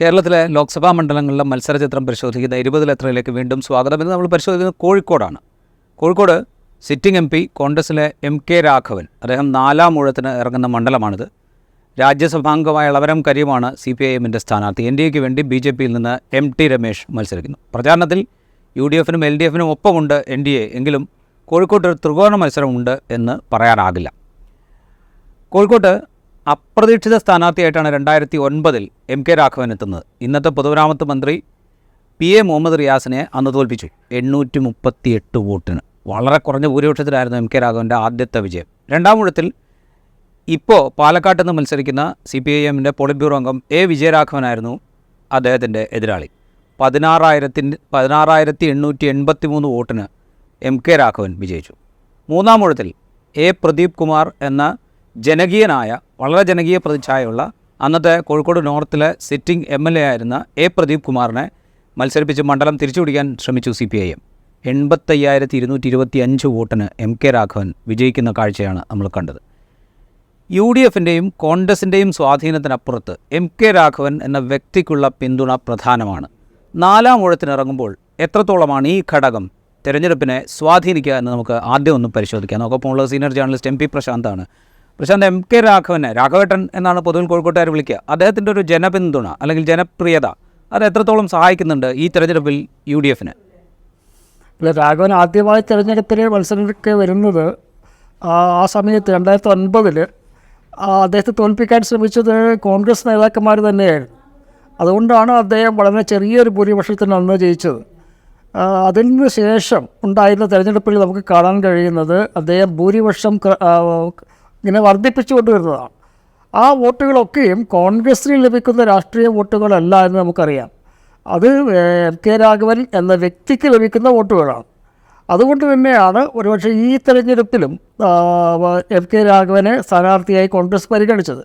കേരളത്തിലെ ലോക്സഭാ മണ്ഡലങ്ങളിലെ മത്സരചിത്രം പരിശോധിക്കുന്ന ഇരുപതിലെത്രയിലേക്ക് വീണ്ടും സ്വാഗതം. ഇന്ന് നമ്മൾ പരിശോധിക്കുന്നത് കോഴിക്കോടാണ്. കോഴിക്കോട് സിറ്റിംഗ് എം പി കോൺഗ്രസിലെ എം കെ രാഘവൻ അദ്ദേഹം നാലാം ഊഴത്തിന് ഇറങ്ങുന്ന മണ്ഡലമാണിത്. രാജ്യസഭാംഗമായ ഇളവരം കരീമാണ് സി പി ഐ എമ്മിന്റെ സ്ഥാനാർത്ഥി. എൻ ഡി എക്ക് വേണ്ടി ബി ജെ പിയിൽ നിന്ന് എം ടി രമേശ് മത്സരിക്കുന്നു. പ്രചാരണത്തിൽ യു ഡി എഫിനും എൽ ഡി എഫിനും ഒപ്പമുണ്ട് എൻ ഡി എ എങ്കിലും കോഴിക്കോട്ട് ഒരു ത്രികോണ മത്സരമുണ്ട് എന്ന് പറയാനാകില്ല. കോഴിക്കോട്ട് അപ്രതീക്ഷിത സ്ഥാനാർത്ഥിയായിട്ടാണ് രണ്ടായിരത്തി ഒൻപതിൽ എം കെ രാഘവൻ എത്തുന്നത്. ഇന്നത്തെ പൊതുമരാമത്ത് മന്ത്രി പി എ മുഹമ്മദ് റിയാസിനെ അന്ന് തോൽപ്പിച്ചു. എണ്ണൂറ്റി മുപ്പത്തി എട്ട് വോട്ടിന്. വളരെ കുറഞ്ഞ ഭൂരിപക്ഷത്തിലായിരുന്നു എം കെ രാഘവന്റെ ആദ്യത്തെ വിജയം. രണ്ടാം ഊഴത്തിൽ ഇപ്പോൾ പാലക്കാട്ട് നിന്ന് മത്സരിക്കുന്ന സി പി ഐ എമ്മിന്റെ പോളിറ്റ് ബ്യൂറോ അംഗം എ വിജയരാഘവനായിരുന്നു അദ്ദേഹത്തിന്റെ എതിരാളി. പതിനാറായിരത്തിന്റെ പതിനാറായിരത്തി എണ്ണൂറ്റി എൺപത്തി മൂന്ന് വോട്ടിന് എം കെ രാഘവൻ വിജയിച്ചു. മൂന്നാം ഊഴത്തിൽ എ പ്രദീപ് കുമാർ എന്ന ജനകീയനായ വളരെ ജനകീയ പ്രതിച്ഛായുള്ള അന്നത്തെ കോഴിക്കോട് നോർത്തിലെ സിറ്റിംഗ് എം എൽ എ ആയിരുന്ന എ പ്രദീപ് കുമാറിനെ മത്സരിപ്പിച്ച് മണ്ഡലം തിരിച്ചുപിടിക്കാൻ ശ്രമിച്ചു സി പി ഐ എം. എൺപത്തയ്യായിരത്തി ഇരുന്നൂറ്റി ഇരുപത്തി അഞ്ച് വോട്ടിന് എം കെ രാഘവൻ വിജയിക്കുന്ന കാഴ്ചയാണ് നമ്മൾ കണ്ടത്. യു ഡി എഫിന്റെയും കോൺഗ്രസിന്റെയും സ്വാധീനത്തിനപ്പുറത്ത് എം കെ രാഘവൻ എന്ന വ്യക്തിക്കുള്ള പിന്തുണ പ്രധാനമാണ്. നാലാം ഊഴത്തിനിറങ്ങുമ്പോൾ എത്രത്തോളമാണ് ഈ ഘടകം തെരഞ്ഞെടുപ്പിനെ സ്വാധീനിക്കുക എന്ന് നമുക്ക് ആദ്യം ഒന്ന് പരിശോധിക്കാം. നമുക്കൊപ്പം സീനിയർ ജേർണലിസ്റ്റ് എം പി പ്രശാന്താണ് പ്രശാന്ത് എം കെ രാഘവനെ രാഘവേട്ടൻ എന്നാണ് പൊതുവിൽ കോഴിക്കോട്ടുകാർ വിളിക്കുക. അദ്ദേഹത്തിന്റെ ഒരു ജനപിന്തുണ അല്ലെങ്കിൽ ജനപ്രിയത അത് എത്രത്തോളം സഹായിക്കുന്നുണ്ട് ഈ തെരഞ്ഞെടുപ്പിൽ യു ഡി എഫിന് അല്ല രാഘവൻ ആദ്യമായി തിരഞ്ഞെടുപ്പിൽ മത്സരത്തിലേക്ക് വരുന്നത് ആ സമയത്ത് രണ്ടായിരത്തി ഒൻപതിൽ അദ്ദേഹത്തെ തോൽപ്പിക്കാൻ ശ്രമിച്ചത് കോൺഗ്രസ് നേതാക്കന്മാർ തന്നെയായിരുന്നു. അതുകൊണ്ടാണ് അദ്ദേഹം വളരെ ചെറിയൊരു ഭൂരിപക്ഷത്തിന് അന്ന് ജയിച്ചത്. അതിന് ശേഷം ഉണ്ടായിരുന്ന തെരഞ്ഞെടുപ്പിൽ നമുക്ക് കാണാൻ കഴിയുന്നത് അദ്ദേഹം ഭൂരിപക്ഷം ഇങ്ങനെ വർദ്ധിപ്പിച്ചു കൊണ്ടുവരുന്നതാണ് ആ വോട്ടുകളൊക്കെയും കോൺഗ്രസ്സിന് ലഭിക്കുന്ന രാഷ്ട്രീയ വോട്ടുകളല്ല എന്ന് നമുക്കറിയാം. അത് എം കെ രാഘവൻ എന്ന വ്യക്തിക്ക് ലഭിക്കുന്ന വോട്ടുകളാണ്. അതുകൊണ്ട് തന്നെയാണ് ഒരുപക്ഷെ ഈ തെരഞ്ഞെടുപ്പിലും എം കെ രാഘവനെ സ്ഥാനാർത്ഥിയായി കോൺഗ്രസ് പരിഗണിച്ചത്.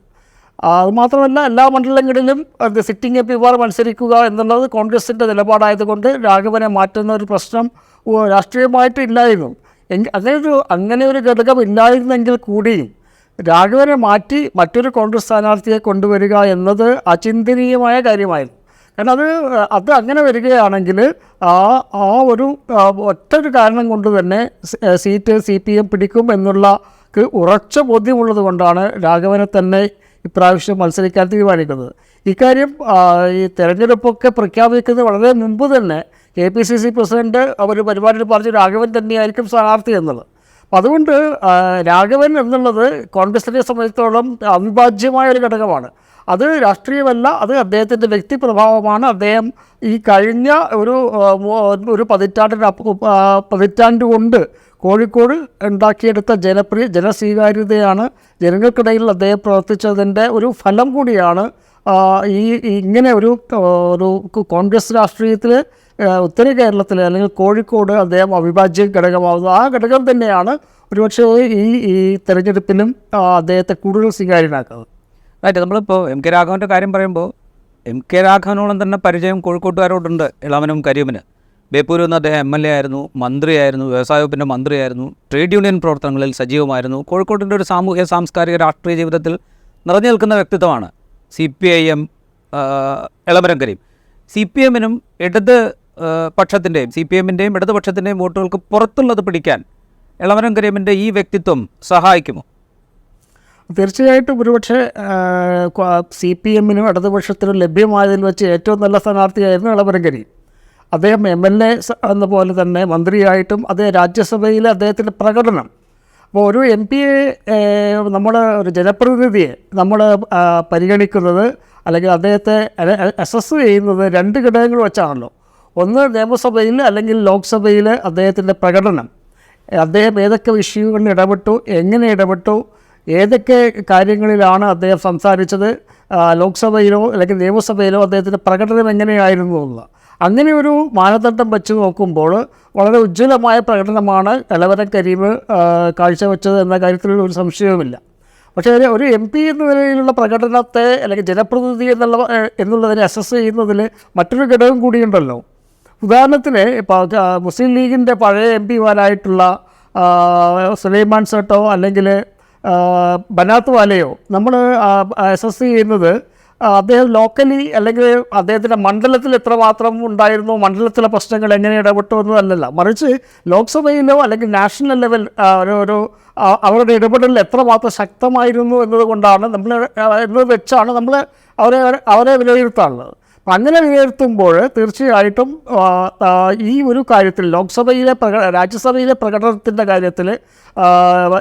അതുമാത്രമല്ല എല്ലാ മണ്ഡലങ്ങളിലും സിറ്റിംഗ് എം പിമാർ മത്സരിക്കുക എന്നുള്ളത് കോൺഗ്രസിന്റെ നിലപാടായതുകൊണ്ട് രാഘവനെ മാറ്റുന്ന ഒരു പ്രശ്നം രാഷ്ട്രീയമായിട്ട് ഇല്ലായിരുന്നു. അങ്ങനെ ഒരു അങ്ങനെ ഒരു ഘടകം ഇല്ലായിരുന്നെങ്കിൽ കൂടിയും രാഘവനെ മാറ്റി മറ്റൊരു കോൺഗ്രസ് സ്ഥാനാർത്ഥിയെ കൊണ്ടുവരിക എന്നത് അചിന്തനീയമായ കാര്യമായിരുന്നു. കാരണം അത് അത് അങ്ങനെ വരികയാണെങ്കിൽ ആ ആ ഒരു ഒറ്റൊരു കാരണം കൊണ്ട് തന്നെ സീറ്റ് സി പി എം പിടിക്കും എന്നുള്ള ഉറച്ച ബോധ്യമുള്ളത് കൊണ്ടാണ് രാഘവനെ തന്നെ ഇപ്രാവശ്യം മത്സരിക്കാൻ തീരുമാനിക്കുന്നത്. ഇക്കാര്യം ഈ തെരഞ്ഞെടുപ്പൊക്കെ പ്രഖ്യാപിക്കുന്നത് വളരെ മുമ്പ് തന്നെ K P C C president അവർ പരിപാടിയിൽ പറഞ്ഞു രാഘവൻ തന്നെയായിരിക്കും സ്ഥാനാർത്ഥി എന്നുള്ളത്. അതുകൊണ്ട് രാഘവൻ എന്നുള്ളത് കോൺഗ്രസിനെ സംബന്ധിച്ചിടത്തോളം അവിഭാജ്യമായ ഒരു ഘടകമാണ്. അത് രാഷ്ട്രീയമല്ല അത് അദ്ദേഹത്തിന്റെ വ്യക്തിപ്രഭാവമാണ് അദ്ദേഹം ഈ കഴിഞ്ഞ ഒരു ഒരു പതിറ്റാണ്ടിന് പതിറ്റാണ്ട് കൊണ്ട് കോഴിക്കോട് ഉണ്ടാക്കിയെടുത്ത ജനപ്രിയ ജനസ്വീകാര്യതയാണ് ജനങ്ങൾക്കിടയിൽ അദ്ദേഹം പ്രവർത്തിച്ചതിന്റെ ഒരു ഫലം കൂടിയാണ് ഈ ഇങ്ങനെ ഒരു ഒരു കോൺഗ്രസ് രാഷ്ട്രീയത്തിൽ ഉത്തര കേരളത്തിൽ അല്ലെങ്കിൽ കോഴിക്കോട് അദ്ദേഹം അവിഭാജ്യ ഘടകമാവുന്നത് ആ ഘടകം തന്നെയാണ് ഒരുപക്ഷെ ഈ ഈ തെരഞ്ഞെടുപ്പിലും അദ്ദേഹത്തെ കൂടുതൽ സ്വീകാര്യനാക്കുന്നത്. റൈറ്റ് നമ്മളിപ്പോൾ എം കെ രാഘവന്റെ കാര്യം പറയുമ്പോൾ എം കെ രാഘവനോളം തന്നെ പരിചയം കോഴിക്കോട്ടുകാരോടുണ്ട് ഇളാമനും കരീമിന്. ബേപ്പൂരിൽ നിന്ന് അദ്ദേഹം എം എൽ എ ആയിരുന്നു മന്ത്രിയായിരുന്നു വ്യവസായ വകുപ്പിന്റെ മന്ത്രിയായിരുന്നു ട്രേഡ് യൂണിയൻ പ്രവർത്തനങ്ങളിൽ സജീവമായിരുന്നു. കോഴിക്കോടിന്റെ ഒരു സാമൂഹ്യ സാംസ്കാരിക രാഷ്ട്രീയ ജീവിതത്തിൽ നിറഞ്ഞു നിൽക്കുന്ന വ്യക്തിത്വമാണ് C P I M Elamaram Kareem. C P എമ്മിനും ഇടത് പക്ഷത്തിന്റെയും സി പി എമ്മിന്റെയും ഇടതുപക്ഷത്തിന്റെയും വോട്ടുകൾക്ക് പുറത്തുള്ളത് പിടിക്കാൻ ഇളമരം കരീമിന്റെ ഈ വ്യക്തിത്വം സഹായിക്കുമോ? തീർച്ചയായിട്ടും ഒരുപക്ഷെ സി പി എമ്മിനും ഇടതുപക്ഷത്തിനും ലഭ്യമായതിൽ വെച്ച് ഏറ്റവും നല്ല സ്ഥാനാർത്ഥിയായിരുന്നു ഇളവരങ്കരി അദ്ദേഹം എം എൽ എ എന്ന പോലെ തന്നെ മന്ത്രിയായിട്ടും അതേ രാജ്യസഭയിലെ അദ്ദേഹത്തിന്റെ പ്രകടനം. അപ്പോൾ ഒരു എം പിയെ നമ്മൾ ഒരു ജനപ്രതിനിധിയെ നമ്മൾ പരിഗണിക്കുന്നത് അല്ലെങ്കിൽ അദ്ദേഹത്തെ അസസ് ചെയ്യുന്നത് രണ്ട് ഘടകങ്ങൾ വെച്ചാണല്ലോ. ഒന്ന് നിയമസഭയിൽ അല്ലെങ്കിൽ ലോക്സഭയിൽ അദ്ദേഹത്തിന്റെ പ്രകടനം. അദ്ദേഹം ഏതൊക്കെ വിഷയങ്ങളിൽ ഇടപെട്ടു എങ്ങനെ ഇടപെട്ടു ഏതൊക്കെ കാര്യങ്ങളിലാണ് അദ്ദേഹം സംസാരിച്ചത് ലോക്സഭയിലോ അല്ലെങ്കിൽ നിയമസഭയിലോ അദ്ദേഹത്തിന്റെ പ്രകടനം എങ്ങനെയായിരുന്നു എന്നുള്ളത് അങ്ങനെ ഒരു മാനദണ്ഡം വെച്ച് നോക്കുമ്പോൾ വളരെ ഉജ്ജ്വലമായ പ്രകടനമാണ് എളവരം കരീം കാഴ്ചവെച്ചത് എന്ന കാര്യത്തിൽ ഒരു സംശയവുമില്ല. പക്ഷേ ഒരു എം പി എന്ന നിലയിലുള്ള പ്രകടനത്തെ അല്ലെങ്കിൽ ജനപ്രതിനിധി എന്നുള്ള എന്നുള്ളതിനെ അസസ് ചെയ്യുന്നതിൽ മറ്റൊരു ഘടകം കൂടിയുണ്ടല്ലോ. ഉദാഹരണത്തിന് മുസ്ലിം ലീഗിന്റെ പഴയ എം പിമാരായിട്ടുള്ള സുലൈമാൻ സട്ടോ അല്ലെങ്കിൽ ബനാത്ത് വാലയോ നമ്മൾ അസസ് ചെയ്യുന്നത് അദ്ദേഹം ലോക്കലി അല്ലെങ്കിൽ അദ്ദേഹത്തിന്റെ മണ്ഡലത്തിൽ എത്രമാത്രം ഉണ്ടായിരുന്നു മണ്ഡലത്തിലെ പ്രശ്നങ്ങൾ എങ്ങനെ ഇടപെട്ടു എന്നതല്ലല്ല. മറിച്ച് ലോക്സഭയിലോ അല്ലെങ്കിൽ നാഷണൽ ലെവൽ ഒരു ഒരു അവരുടെ ഇടപെടലിൽ എത്രമാത്രം ശക്തമായിരുന്നു എന്നതുകൊണ്ടാണ് നമ്മൾ എന്നത് വെച്ചാണ് നമ്മൾ അവരെ അവരെ വിലയിരുത്താറുള്ളത്. അപ്പം അങ്ങനെ വിലയിരുത്തുമ്പോൾ തീർച്ചയായിട്ടും ഈ ഒരു കാര്യത്തിൽ ലോക്സഭയിലെ പ്രക രാജ്യസഭയിലെ പ്രകടനത്തിന്റെ കാര്യത്തിൽ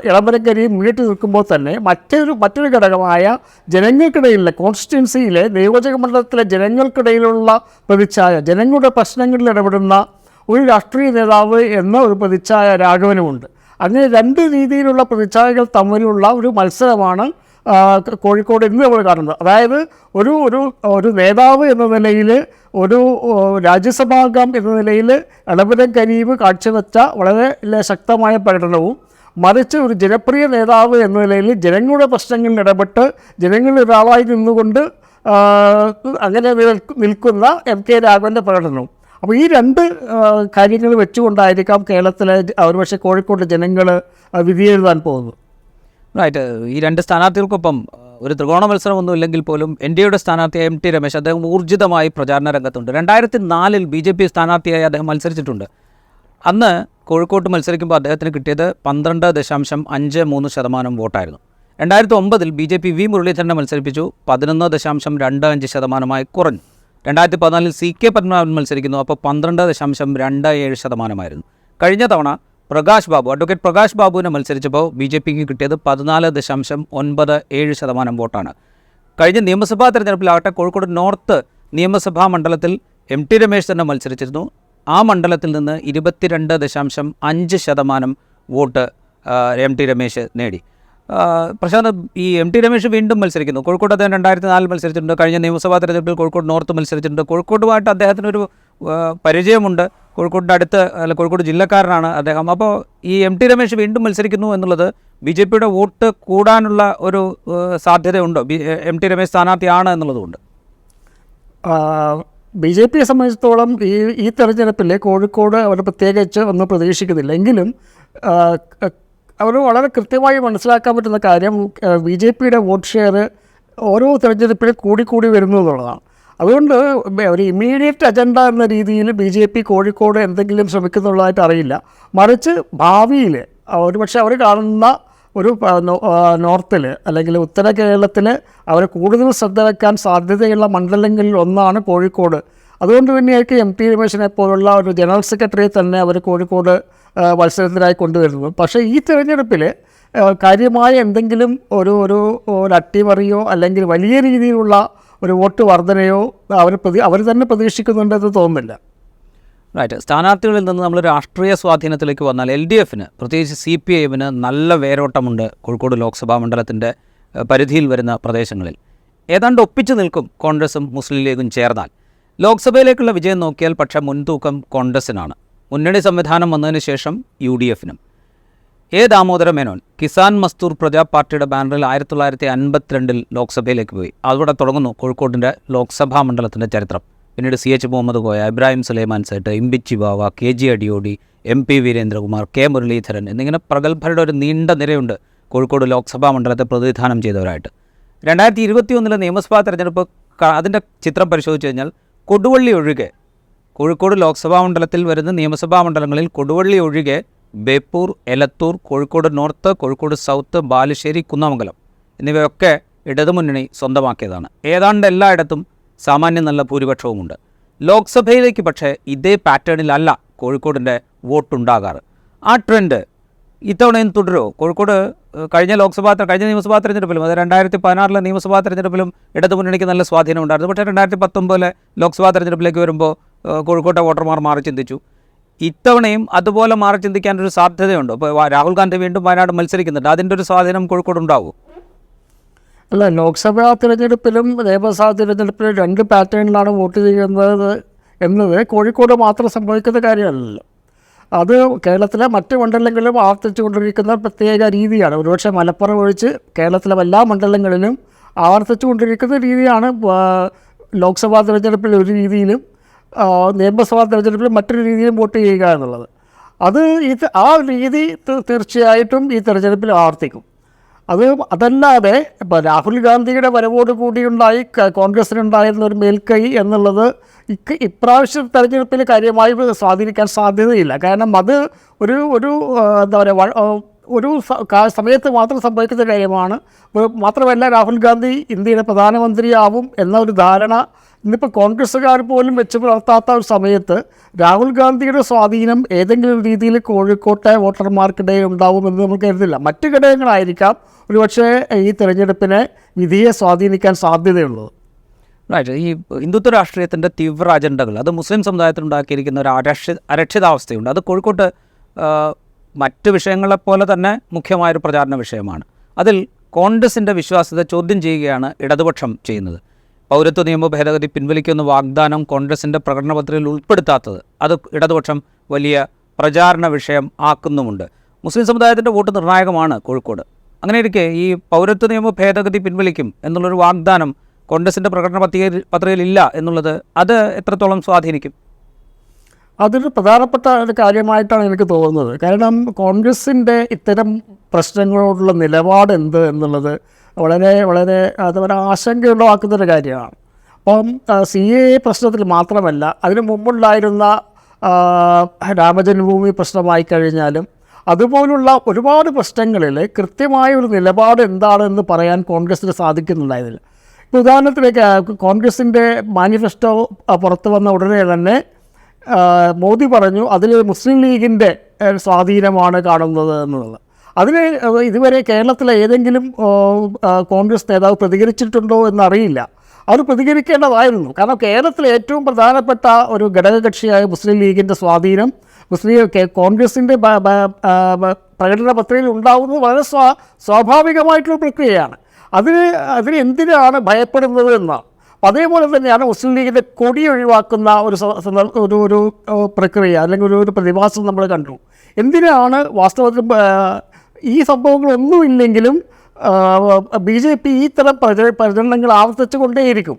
ഇളമരക്കരി മുന്നിട്ട് നിൽക്കുമ്പോൾ തന്നെ മറ്റൊരു മറ്റൊരു ഘടകമായ ജനങ്ങൾക്കിടയിലെ കോൺസ്റ്റിറ്റ്യൻസിയിലെ നിയോജക മണ്ഡലത്തിലെ ജനങ്ങൾക്കിടയിലുള്ള പ്രതിച്ഛായ ജനങ്ങളുടെ പ്രശ്നങ്ങളിൽ ഇടപെടുന്ന ഒരു രാഷ്ട്രീയ നേതാവ് എന്ന ഒരു പ്രതിച്ഛായ രാഘവനുമുണ്ട്. അങ്ങനെ രണ്ട് രീതിയിലുള്ള പ്രതിച്ഛായകൾ തമ്മിലുള്ള ഒരു മത്സരമാണ് കോഴിക്കോട് ഇന്ന് നമ്മൾ കാണുന്നത്. അതായത് ഒരു ഒരു ഒരു നേതാവ് എന്ന നിലയിൽ ഒരു രാജ്യസഭാംഗം എന്ന നിലയിൽ ഇളവരം കരീബ് കാഴ്ചവെച്ച വളരെ ശക്തമായ പ്രകടനവും മറിച്ച് ഒരു ജനപ്രിയ നേതാവ് എന്ന നിലയിൽ ജനങ്ങളുടെ പ്രശ്നങ്ങളിൽ ഇടപെട്ട് ജനങ്ങളിൽ ഒരാളായി നിന്നുകൊണ്ട് അങ്ങനെ നിൽക്ക് നിൽക്കുന്ന എം കെ രാഘവന്റെ പ്രകടനവും. അപ്പോൾ ഈ രണ്ട് കാര്യങ്ങൾ വെച്ചുകൊണ്ടായിരിക്കാം കേരളത്തിലെ ഒരുപക്ഷെ കോഴിക്കോട് ജനങ്ങൾ വിധിയെഴുതാൻ പോകുന്നത്. റൈറ്റ് ഈ രണ്ട് സ്ഥാനാർത്ഥികൾക്കൊപ്പം ഒരു ത്രികോണ മത്സരമൊന്നും ഇല്ലെങ്കിൽ പോലും എൻ ഡി എയുടെ സ്ഥാനാർത്ഥി എം ടി രമേശ് അദ്ദേഹം ഊർജിതമായി പ്രചാരണ രംഗത്തുണ്ട്. രണ്ടായിരത്തി നാലിൽ ബി ജെ പി സ്ഥാനാർത്ഥിയായി അദ്ദേഹം മത്സരിച്ചിട്ടുണ്ട്. അന്ന് കോഴിക്കോട്ട് മത്സരിക്കുമ്പോൾ അദ്ദേഹത്തിന് കിട്ടിയത് പന്ത്രണ്ട് ദശാംശം അഞ്ച് മൂന്ന് ശതമാനം വോട്ടായിരുന്നു. രണ്ടായിരത്തി ഒമ്പതിൽ ബി ജെ പി വി മുരളീധരനെ മത്സരിപ്പിച്ചു. പതിനൊന്ന് ദശാംശം രണ്ട് അഞ്ച് ശതമാനമായി കുറഞ്ഞു. രണ്ടായിരത്തി പതിനാലിൽ സി കെ പത്മനാഭൻ മത്സരിക്കുന്നു. അപ്പോൾ പന്ത്രണ്ട് ദശാംശം രണ്ട് ഏഴ് ശതമാനമായിരുന്നു. കഴിഞ്ഞ തവണ പ്രകാശ് ബാബു അഡ്വക്കേറ്റ് പ്രകാശ് ബാബുവിനെ മത്സരിച്ചപ്പോൾ ബി ജെ പിക്ക് കിട്ടിയത് പതിനാല് ദശാംശം ഒൻപത് ഏഴ് ശതമാനം വോട്ടാണ്. കഴിഞ്ഞ നിയമസഭാ തെരഞ്ഞെടുപ്പിലാകട്ടെ കോഴിക്കോട് നോർത്ത് നിയമസഭാ മണ്ഡലത്തിൽ എം ടി രമേശ് തന്നെ മത്സരിച്ചിരുന്നു. ആ മണ്ഡലത്തിൽ നിന്ന് ഇരുപത്തിരണ്ട് ദശാംശം അഞ്ച് ശതമാനം വോട്ട് എം ടി രമേശ് നേടി. പ്രശാന്ത് ഈ എം ടി രമേശ് വീണ്ടും മത്സരിക്കുന്നു. കോഴിക്കോട് അദ്ദേഹം രണ്ടായിരത്തി നാലിൽ മത്സരിച്ചിട്ടുണ്ട്. കഴിഞ്ഞ നിയമസഭാ തെരഞ്ഞെടുപ്പിൽ കോഴിക്കോട് നോർത്ത് മത്സരിച്ചിട്ടുണ്ട്. കോഴിക്കോടുമായിട്ട് അദ്ദേഹത്തിനൊരു പരിചയമുണ്ട്. കോഴിക്കോടിന്റെ അടുത്ത് അല്ല കോഴിക്കോട് ജില്ലക്കാരനാണ് അദ്ദേഹം. അപ്പോൾ ഈ എം ടി രമേശ് വീണ്ടും മത്സരിക്കുന്നു എന്നുള്ളത് ബി ജെ പിയുടെ വോട്ട് കൂടാനുള്ള ഒരു സാധ്യതയുണ്ട്. ബി എം ടി രമേശ് സ്ഥാനാർത്ഥിയാണ് എന്നുള്ളതുകൊണ്ട്. ബി ജെ പിയെ സംബന്ധിച്ചിടത്തോളം ഈ ഈ തെരഞ്ഞെടുപ്പിൽ കോഴിക്കോട് അവർ പ്രത്യേകിച്ച് ഒന്നും പ്രതീക്ഷിക്കുന്നില്ല. എങ്കിലും അവർ വളരെ കൃത്യമായി മനസ്സിലാക്കാൻ പറ്റുന്ന കാര്യം ബി ജെ പിയുടെ വോട്ട് ഷെയർ ഓരോ തെരഞ്ഞെടുപ്പിലും കൂടിക്കൂടി വരുന്നു എന്നുള്ളതാണ്. അതുകൊണ്ട് ഒരു ഇമ്മീഡിയറ്റ് അജണ്ട എന്ന രീതിയിൽ ബി ജെ പി കോഴിക്കോട് എന്തെങ്കിലും ശ്രമിക്കുന്നുള്ളതായിട്ട് അറിയില്ല. മറിച്ച് ഭാവിയിൽ ഒരുപക്ഷെ അവർ കാണുന്ന ഒരു നോർത്തിൽ അല്ലെങ്കിൽ ഉത്തര കേരളത്തിൽ അവർ കൂടുതൽ ശ്രദ്ധ വയ്ക്കാൻ സാധ്യതയുള്ള മണ്ഡലങ്ങളിൽ ഒന്നാണ് കോഴിക്കോട്. അതുകൊണ്ട് തന്നെയായിരിക്കും എം ടി രമേശിനെ പോലുള്ള ഒരു ജനറൽ സെക്രട്ടറിയെ തന്നെ അവർ കോഴിക്കോട് മത്സരത്തിനായി കൊണ്ടുവരുന്നത്. പക്ഷേ ഈ തിരഞ്ഞെടുപ്പിൽ കാര്യമായ എന്തെങ്കിലും ഒരു ഒരു ഒരു അട്ടിമറിയോ അല്ലെങ്കിൽ വലിയ രീതിയിലുള്ള ഒരു വോട്ട് വർധനയോ അവർ പ്രതി അവർ തന്നെ പ്രതീക്ഷിക്കുന്നുണ്ടെന്ന് തോന്നുന്നില്ല. റൈറ്റ് സ്ഥാനാർത്ഥികളിൽ നിന്ന് നമ്മൾ രാഷ്ട്രീയ സ്വാധീനത്തിലേക്ക് വന്നാൽ എൽ ഡി എഫിന് പ്രത്യേകിച്ച് സി പി ഐവിന് നല്ല വേരോട്ടമുണ്ട് കോഴിക്കോട് ലോക്സഭാ മണ്ഡലത്തിന്റെ പരിധിയിൽ വരുന്ന പ്രദേശങ്ങളിൽ. ഏതാണ്ട് ഒപ്പിച്ചു നിൽക്കും കോൺഗ്രസും മുസ്ലിം ലീഗും ചേർന്നാൽ. ലോക്സഭയിലേക്കുള്ള വിജയം നോക്കിയാൽ പക്ഷേ മുൻതൂക്കം കോൺഗ്രസിനാണ്. മുന്നണി സംവിധാനം വന്നതിന് ശേഷം യു ഡി എഫിനും എ ദാമോദര മേനോൻ കിസാൻ മസ്തൂർ പ്രജാ പാർട്ടിയുടെ ബാനറിൽ ആയിരത്തി തൊള്ളായിരത്തി അൻപത്തിരണ്ടിൽ ലോക്സഭയിലേക്ക് പോയി. അതോടെ തുടങ്ങുന്നു കോഴിക്കോടിന്റെ ലോക്സഭാ മണ്ഡലത്തിന്റെ ചരിത്രം. പിന്നീട് C H Muhammad Koya Ibrahim Sulaiman Sait Imbichi Bava K G Adiyodi M P Veerendrakumar K Muraleedharan എന്നിങ്ങനെ പ്രഗത്ഭരുടെ ഒരു നീണ്ട നിരയുണ്ട് കോഴിക്കോട് ലോക്സഭാ മണ്ഡലത്തെ പ്രതിനിധാനം ചെയ്തവരായിട്ട്. രണ്ടായിരത്തി ഇരുപത്തിയൊന്നിലെ നിയമസഭാ തെരഞ്ഞെടുപ്പ് അതിന്റെ ചിത്രം പരിശോധിച്ച് കഴിഞ്ഞാൽ കൊടുവള്ളി ഒഴികെ കോഴിക്കോട് ലോക്സഭാ മണ്ഡലത്തിൽ വരുന്ന നിയമസഭാ മണ്ഡലങ്ങളിൽ കൊടുവള്ളി ഒഴികെ ബേപ്പൂർ എലത്തൂർ കോഴിക്കോട് നോർത്ത് കോഴിക്കോട് സൗത്ത് ബാലുശ്ശേരി കുന്നമംഗലം എന്നിവയൊക്കെ ഇടതുമുന്നണി സ്വന്തമാക്കിയതാണ്. ഏതാണ്ട് എല്ലായിടത്തും സാമാന്യം നല്ല ഭൂരിപക്ഷവുമുണ്ട്. ലോക്സഭയിലേക്ക് പക്ഷേ ഇതേ പാറ്റേണിലല്ല കോഴിക്കോടിന്റെ വോട്ടുണ്ടാകാറ്. ആ ട്രെൻഡ് ഇത്തവണയും തുടരുമോ കോഴിക്കോട് കഴിഞ്ഞ ലോക്സഭാ കഴിഞ്ഞ നിയമസഭാ തെരഞ്ഞെടുപ്പിലും അത് രണ്ടായിരത്തി പതിനാറിലെ നിയമസഭാ തെരഞ്ഞെടുപ്പിലും ഇടതുമുന്നണിക്ക് നല്ല സ്വാധീനം ഉണ്ടായിരുന്നു പക്ഷേ രണ്ടായിരത്തി പത്തൊമ്പതിലെ ലോക്സഭാ തെരഞ്ഞെടുപ്പിലേക്ക് വരുമ്പോൾ കോഴിക്കോട്ടെ വോട്ടർമാർ മാറി ചിന്തിച്ചു. ഇത്തവണയും അതുപോലെ മാറി ചിന്തിക്കാൻ ഒരു സാധ്യതയുണ്ടോ ഇപ്പോൾ രാഹുൽ ഗാന്ധി വീണ്ടും വയനാട് മത്സരിക്കുന്നുണ്ട്. അതിന്റെ ഒരു സ്വാധീനം കോഴിക്കോട് ഉണ്ടാവും? അല്ല ലോക്സഭാ തിരഞ്ഞെടുപ്പിലും നിയമസഭാ തിരഞ്ഞെടുപ്പിലും രണ്ട് പാറ്റേണിലാണ് വോട്ട് ചെയ്യുന്നത് എന്നത് കോഴിക്കോട് മാത്രം സംഭവിക്കുന്ന കാര്യമല്ലല്ലോ. അത് കേരളത്തിലെ മറ്റ് മണ്ഡലങ്ങളിലും ആവർത്തിച്ചുകൊണ്ടിരിക്കുന്ന പ്രത്യേക രീതിയാണ്. ഒരുപക്ഷെ മലപ്പുറം ഒഴിച്ച് കേരളത്തിലെ എല്ലാ മണ്ഡലങ്ങളിലും ആവർത്തിച്ചുകൊണ്ടിരിക്കുന്ന രീതിയാണ് ലോക്സഭാ തിരഞ്ഞെടുപ്പിൽ ഒരു രീതിയിലും നിയമസഭാ തെരഞ്ഞെടുപ്പിൽ മറ്റൊരു രീതിയിലും വോട്ട് ചെയ്യുക എന്നുള്ളത്. അത് ഈ ആ രീതി തീർച്ചയായിട്ടും ഈ തെരഞ്ഞെടുപ്പിൽ ആവർത്തിക്കും. അത് അതല്ലാതെ ഇപ്പോൾ രാഹുൽ ഗാന്ധിയുടെ വരവോട് കൂടിയുണ്ടായി കോൺഗ്രസിനുണ്ടായിരുന്ന ഒരു മേൽക്കൈ എന്നുള്ളത് ഇക്ക് ഇപ്രാവശ്യം തെരഞ്ഞെടുപ്പിൽ കാര്യമായി സ്വാധീനിക്കാൻ സാധ്യതയില്ല. കാരണം അത് ഒരു ഒരു എന്താ പറയുക ഒരു സമയത്ത് മാത്രം സംഭവിക്കുന്ന കാര്യമാണ്. മാത്രമല്ല രാഹുൽ ഗാന്ധി ഇന്ത്യയുടെ പ്രധാനമന്ത്രിയാവും എന്ന ഒരു ധാരണ ഇന്നിപ്പോൾ കോൺഗ്രസ്സുകാർ പോലും വെച്ച് പുലർത്താത്ത ഒരു സമയത്ത് രാഹുൽ ഗാന്ധിയുടെ സ്വാധീനം ഏതെങ്കിലും രീതിയിൽ കോഴിക്കോട്ടെ വോട്ടർമാർക്കിടയിൽ ഉണ്ടാവുമെന്ന് നമ്മൾ കരുതില്ല. മറ്റു ഘടകങ്ങളായിരിക്കാം ഒരുപക്ഷെ ഈ തിരഞ്ഞെടുപ്പിനെ വിധിയെ സ്വാധീനിക്കാൻ സാധ്യതയുള്ളത്. റൈറ്റ് ഈ ഹിന്ദുത്വ രാഷ്ട്രീയത്തിന്റെ തീവ്ര അജണ്ടകൾ അത് മുസ്ലിം സമുദായത്തിനുണ്ടാക്കിയിരിക്കുന്ന ഒരു അരക്ഷി അരക്ഷിതാവസ്ഥയുണ്ട്. അത് കോഴിക്കോട്ട് മറ്റ് വിഷയങ്ങളെപ്പോലെ തന്നെ മുഖ്യമായൊരു പ്രചാരണ വിഷയമാണ്. അതിൽ കോൺഗ്രസിന്റെ വിശ്വാസ്യത ചോദ്യം ചെയ്യുകയാണ് ഇടതുപക്ഷം ചെയ്യുന്നത്. പൗരത്വ നിയമ ഭേദഗതി പിൻവലിക്കുന്ന വാഗ്ദാനം കോൺഗ്രസിന്റെ പ്രകടന പത്രികയിൽ ഉൾപ്പെടുത്താത്തത്. അത് ഇടതുപക്ഷം വലിയ പ്രചാരണ വിഷയം ആക്കുന്നുമുണ്ട്. മുസ്ലിം സമുദായത്തിന്റെ വോട്ട് നിർണായകമാണ് കോഴിക്കോട്. അങ്ങനെ ഇരിക്കെ ഈ പൗരത്വ നിയമ ഭേദഗതി പിൻവലിക്കും എന്നുള്ളൊരു വാഗ്ദാനം കോൺഗ്രസിന്റെ പ്രകടന പത്രിക പത്രികയിൽ ഇല്ല എന്നുള്ളത് അത് എത്രത്തോളം സ്വാധീനിക്കും? അതൊരു പ്രധാനപ്പെട്ട ഒരു കാര്യമായിട്ടാണ് എനിക്ക് തോന്നുന്നത്. കാരണം കോൺഗ്രസിന്റെ ഇത്തരം പ്രശ്നങ്ങളോടുള്ള നിലപാട് എന്ത് എന്നുള്ളത് വളരെ വളരെ അത് ഒരു കാര്യമാണ്. അപ്പം സി എ പ്രശ്നത്തിൽ മാത്രമല്ല അതിനു മുമ്പുണ്ടായിരുന്ന രാമജന്മഭൂമി പ്രശ്നമായി കഴിഞ്ഞാലും അതുപോലുള്ള ഒരുപാട് പ്രശ്നങ്ങളിൽ കൃത്യമായ ഒരു നിലപാട് എന്താണെന്ന് പറയാൻ കോൺഗ്രസ്സിന് സാധിക്കുന്നുണ്ടായിരുന്നില്ല. ഇപ്പോൾ ഉദാഹരണത്തിലേക്ക് കോൺഗ്രസിന്റെ മാനിഫെസ്റ്റോ പുറത്തു വന്ന ഉടനെ തന്നെ മോദി പറഞ്ഞു അതിൽ മുസ്ലിം ലീഗിന്റെ സ്വാധീനമാണ് കാണുന്നത് എന്നുള്ളത്. അതിന് ഇതുവരെ കേരളത്തിലെ ഏതെങ്കിലും കോൺഗ്രസ് നേതാവ് പ്രതികരിച്ചിട്ടുണ്ടോ എന്നറിയില്ല. അവർ പ്രതികരിക്കേണ്ടതായിരുന്നു. കാരണം കേരളത്തിലെ ഏറ്റവും പ്രധാനപ്പെട്ട ഒരു ഘടകകക്ഷിയായ മുസ്ലിം ലീഗിന്റെ സ്വാധീനം മുസ്ലിം കോൺഗ്രസിന്റെ പ്രകടന പത്രികയിൽ ഉണ്ടാകുന്നത് വളരെ സ്വാ സ്വാഭാവികമായിട്ടുള്ള പ്രക്രിയയാണ്. അതിന് അതിന് എന്തിനാണ് ഭയപ്പെടുന്നത് എന്നാണ്. അതേപോലെ തന്നെയാണ് മുസ്ലിം ലീഗിന്റെ കൊടി ഒഴിവാക്കുന്ന ഒരു ഒരു ഒരു പ്രക്രിയ അല്ലെങ്കിൽ ഒരു ഒരു പ്രതിഭാസം നമ്മൾ കണ്ടു. എന്തിനാണ് വാസ്തവത്തിൽ ഈ സംഭവങ്ങളൊന്നുമില്ലെങ്കിലും ബി ജെ പി ഇത്തരം തരം പ്രച പ്രചരണങ്ങൾ ആവർത്തിച്ചു കൊണ്ടേയിരിക്കും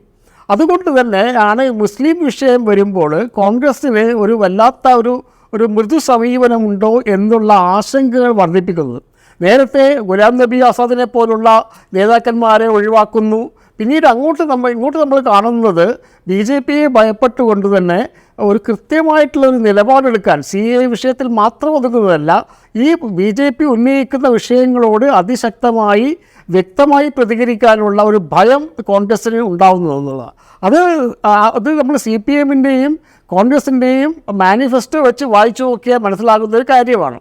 അതുകൊണ്ട് തന്നെ ആണ് മുസ്ലിം വിഷയം വരുമ്പോൾ കോൺഗ്രസ്സിന് ഒരു വല്ലാത്ത ഒരു ഒരു മൃദു സമീപനമുണ്ടോ എന്നുള്ള ആശങ്കകൾ വർദ്ധിപ്പിക്കുന്നത് നേരത്തെ ഗുലാം നബി ആസാദിനെ പോലുള്ള നേതാക്കന്മാരെ ഒഴിവാക്കുന്നു. പിന്നീട് അങ്ങോട്ട് നമ്മൾ ഇങ്ങോട്ട് നമ്മൾ കാണുന്നത് ബി ജെ പിയെ ഭയപ്പെട്ടുകൊണ്ട് തന്നെ ഒരു കൃത്യമായിട്ടുള്ള ഒരു നിലപാടെടുക്കാൻ സി എ വിഷയത്തിൽ മാത്രം ഒതുങ്ങുന്നതല്ല ഈ ബി ജെ പി ഉന്നയിക്കുന്ന വിഷയങ്ങളോട് അതിശക്തമായി വ്യക്തമായി പ്രതികരിക്കാനുള്ള ഒരു ഭയം കോൺഗ്രസ്സിന് ഉണ്ടാവുന്നു അത് അത് നമ്മൾ സി പി എമ്മിന്റെയും കോൺഗ്രസിന്റെയും മാനിഫെസ്റ്റോ വെച്ച് വായിച്ചു നോക്കിയാൽ മനസ്സിലാകുന്ന ഒരു കാര്യമാണ്.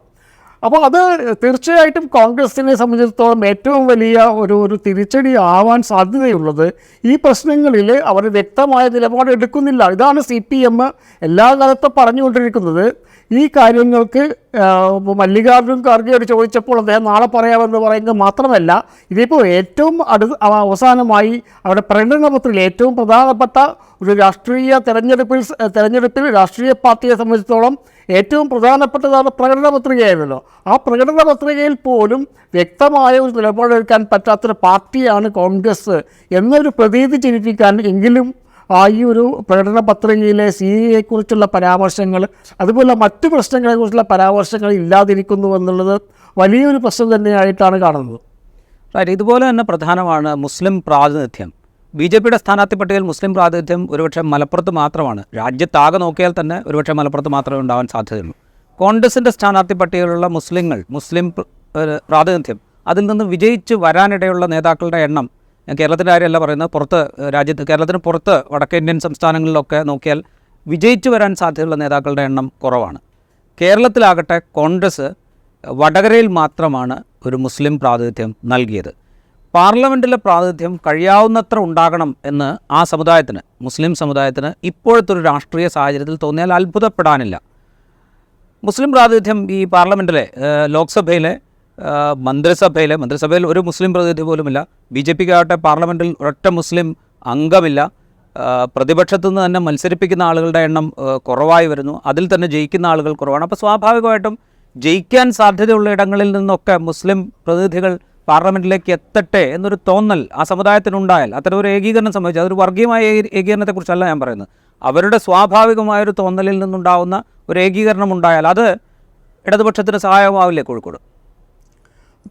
അപ്പോൾ അത് തീർച്ചയായിട്ടും കോൺഗ്രസിനെ സംബന്ധിച്ചിടത്തോളം ഏറ്റവും വലിയ ഒരു ഒരു തിരിച്ചടി ആവാൻ സാധ്യതയുള്ളത് ഈ പ്രശ്നങ്ങളിൽ അവർ വ്യക്തമായ നിലപാട് എടുക്കുന്നില്ല. ഇതാണ് സി പി എം എല്ലാ കാലത്തും പറഞ്ഞുകൊണ്ടിരിക്കുന്നത്. ഈ കാര്യങ്ങൾക്ക് മല്ലികാർജുൻ ഒരു ചോദിച്ചപ്പോൾ അദ്ദേഹം നാളെ പറയാമെന്ന് പറയുന്നത് മാത്രമല്ല ഇതിപ്പോൾ ഏറ്റവും അടു അവസാനമായി അവരുടെ പ്രകടനപത്രത്തിൽ ഏറ്റവും പ്രധാനപ്പെട്ട ഒരു രാഷ്ട്രീയ തെരഞ്ഞെടുപ്പിൽ തെരഞ്ഞെടുപ്പിൽ രാഷ്ട്രീയ പാർട്ടിയെ സംബന്ധിച്ചിടത്തോളം ഏറ്റവും പ്രധാനപ്പെട്ടതാണ് പ്രകടന പത്രികയായിരുന്നല്ലോ ആ പ്രകടന പത്രികയിൽ പോലും വ്യക്തമായ ഒരു നിലപാടെടുക്കാൻ പറ്റാത്തൊരു പാർട്ടിയാണ് കോൺഗ്രസ് എന്നൊരു പ്രതീതി ജനിപ്പിക്കാൻ എങ്കിലും ആ ഈ ഒരു പ്രകടന പത്രികയിലെ സി എയെക്കുറിച്ചുള്ള പരാമർശങ്ങൾ അതുപോലെ മറ്റു പ്രശ്നങ്ങളെക്കുറിച്ചുള്ള പരാമർശങ്ങൾ ഇല്ലാതിരിക്കുന്നു എന്നുള്ളത് വലിയൊരു പ്രശ്നം തന്നെയായിട്ടാണ് കാണുന്നത്. റൈറ്റ് ഇതുപോലെ തന്നെ പ്രധാനമാണ് മുസ്ലിം പ്രാതിനിധ്യം. ബി ജെ പിയുടെ സ്ഥാനാർത്ഥി പട്ടികയിൽ മുസ്ലിം പ്രാതിനിധ്യം ഒരുപക്ഷെ മലപ്പുറത്ത് മാത്രമാണ്. രാജ്യത്താകെ നോക്കിയാൽ തന്നെ ഒരുപക്ഷെ മലപ്പുറത്ത് മാത്രമേ ഉണ്ടാവാൻ സാധ്യതയുള്ളൂ. കോൺഗ്രസിന്റെ സ്ഥാനാർത്ഥി പട്ടികയിലുള്ള മുസ്ലിങ്ങൾ മുസ്ലിം പ്രാതിനിധ്യം അതിൽ നിന്ന് വിജയിച്ച് വരാനിടയുള്ള നേതാക്കളുടെ എണ്ണം ഞാൻ കേരളത്തിന്റെ കാര്യമല്ല പറയുന്നത്. പുറത്ത് രാജ്യത്ത് കേരളത്തിന് പുറത്ത് വടക്കേ ഇന്ത്യൻ സംസ്ഥാനങ്ങളിലൊക്കെ നോക്കിയാൽ വിജയിച്ചു വരാൻ സാധ്യതയുള്ള നേതാക്കളുടെ എണ്ണം കുറവാണ്. കേരളത്തിലാകട്ടെ കോൺഗ്രസ് വടകരയിൽ മാത്രമാണ് ഒരു മുസ്ലിം പ്രാതിനിധ്യം നൽകിയത്. പാർലമെന്റിലെ പ്രാതിനിധ്യം കഴിയാവുന്നത്ര ഉണ്ടാകണം എന്ന് ആ സമുദായത്തിന് മുസ്ലിം സമുദായത്തിന് ഇപ്പോഴത്തെ ഒരു രാഷ്ട്രീയ സാഹചര്യത്തിൽ തോന്നിയാൽ അത്ഭുതപ്പെടാനില്ല. മുസ്ലിം പ്രാതിനിധ്യം ഈ പാർലമെന്റിലെ ലോക്സഭയിലെ ഏഹ്, മന്ത്രിസഭയിലെ മന്ത്രിസഭയിൽ ഒരു മുസ്ലിം പ്രതിനിധി പോലുമില്ല. ബി ജെ പിക്ക് ആകട്ടെ പാർലമെന്റിൽ ഒരൊറ്റ മുസ്ലിം അംഗമില്ല. പ്രതിപക്ഷത്തു നിന്ന് തന്നെ മത്സരിപ്പിക്കുന്ന ആളുകളുടെ എണ്ണം കുറവായി വരുന്നു. അതിൽ തന്നെ ജയിക്കുന്ന ആളുകൾ കുറവാണ്. അപ്പോൾ സ്വാഭാവികമായിട്ടും ജയിക്കാൻ സാധ്യതയുള്ള ഇടങ്ങളിൽ നിന്നൊക്കെ മുസ്ലിം പ്രതിനിധികൾ പാർലമെന്റിലേക്ക് എത്തട്ടെ എന്നൊരു തോന്നൽ ആ സമുദായത്തിനുണ്ടായാൽ അത്തരം ഒരു ഏകീകരണം സംഭവിച്ചു അതൊരു വർഗീയമായ ഏകീകരണത്തെക്കുറിച്ചല്ല ഞാൻ പറയുന്നത്. അവരുടെ സ്വാഭാവികമായൊരു തോന്നലിൽ നിന്നുണ്ടാവുന്ന ഒരു ഏകീകരണം ഉണ്ടായാൽ അത് ഇടതുപക്ഷത്തിന് സഹായമാവില്ലേ കോഴിക്കോട്?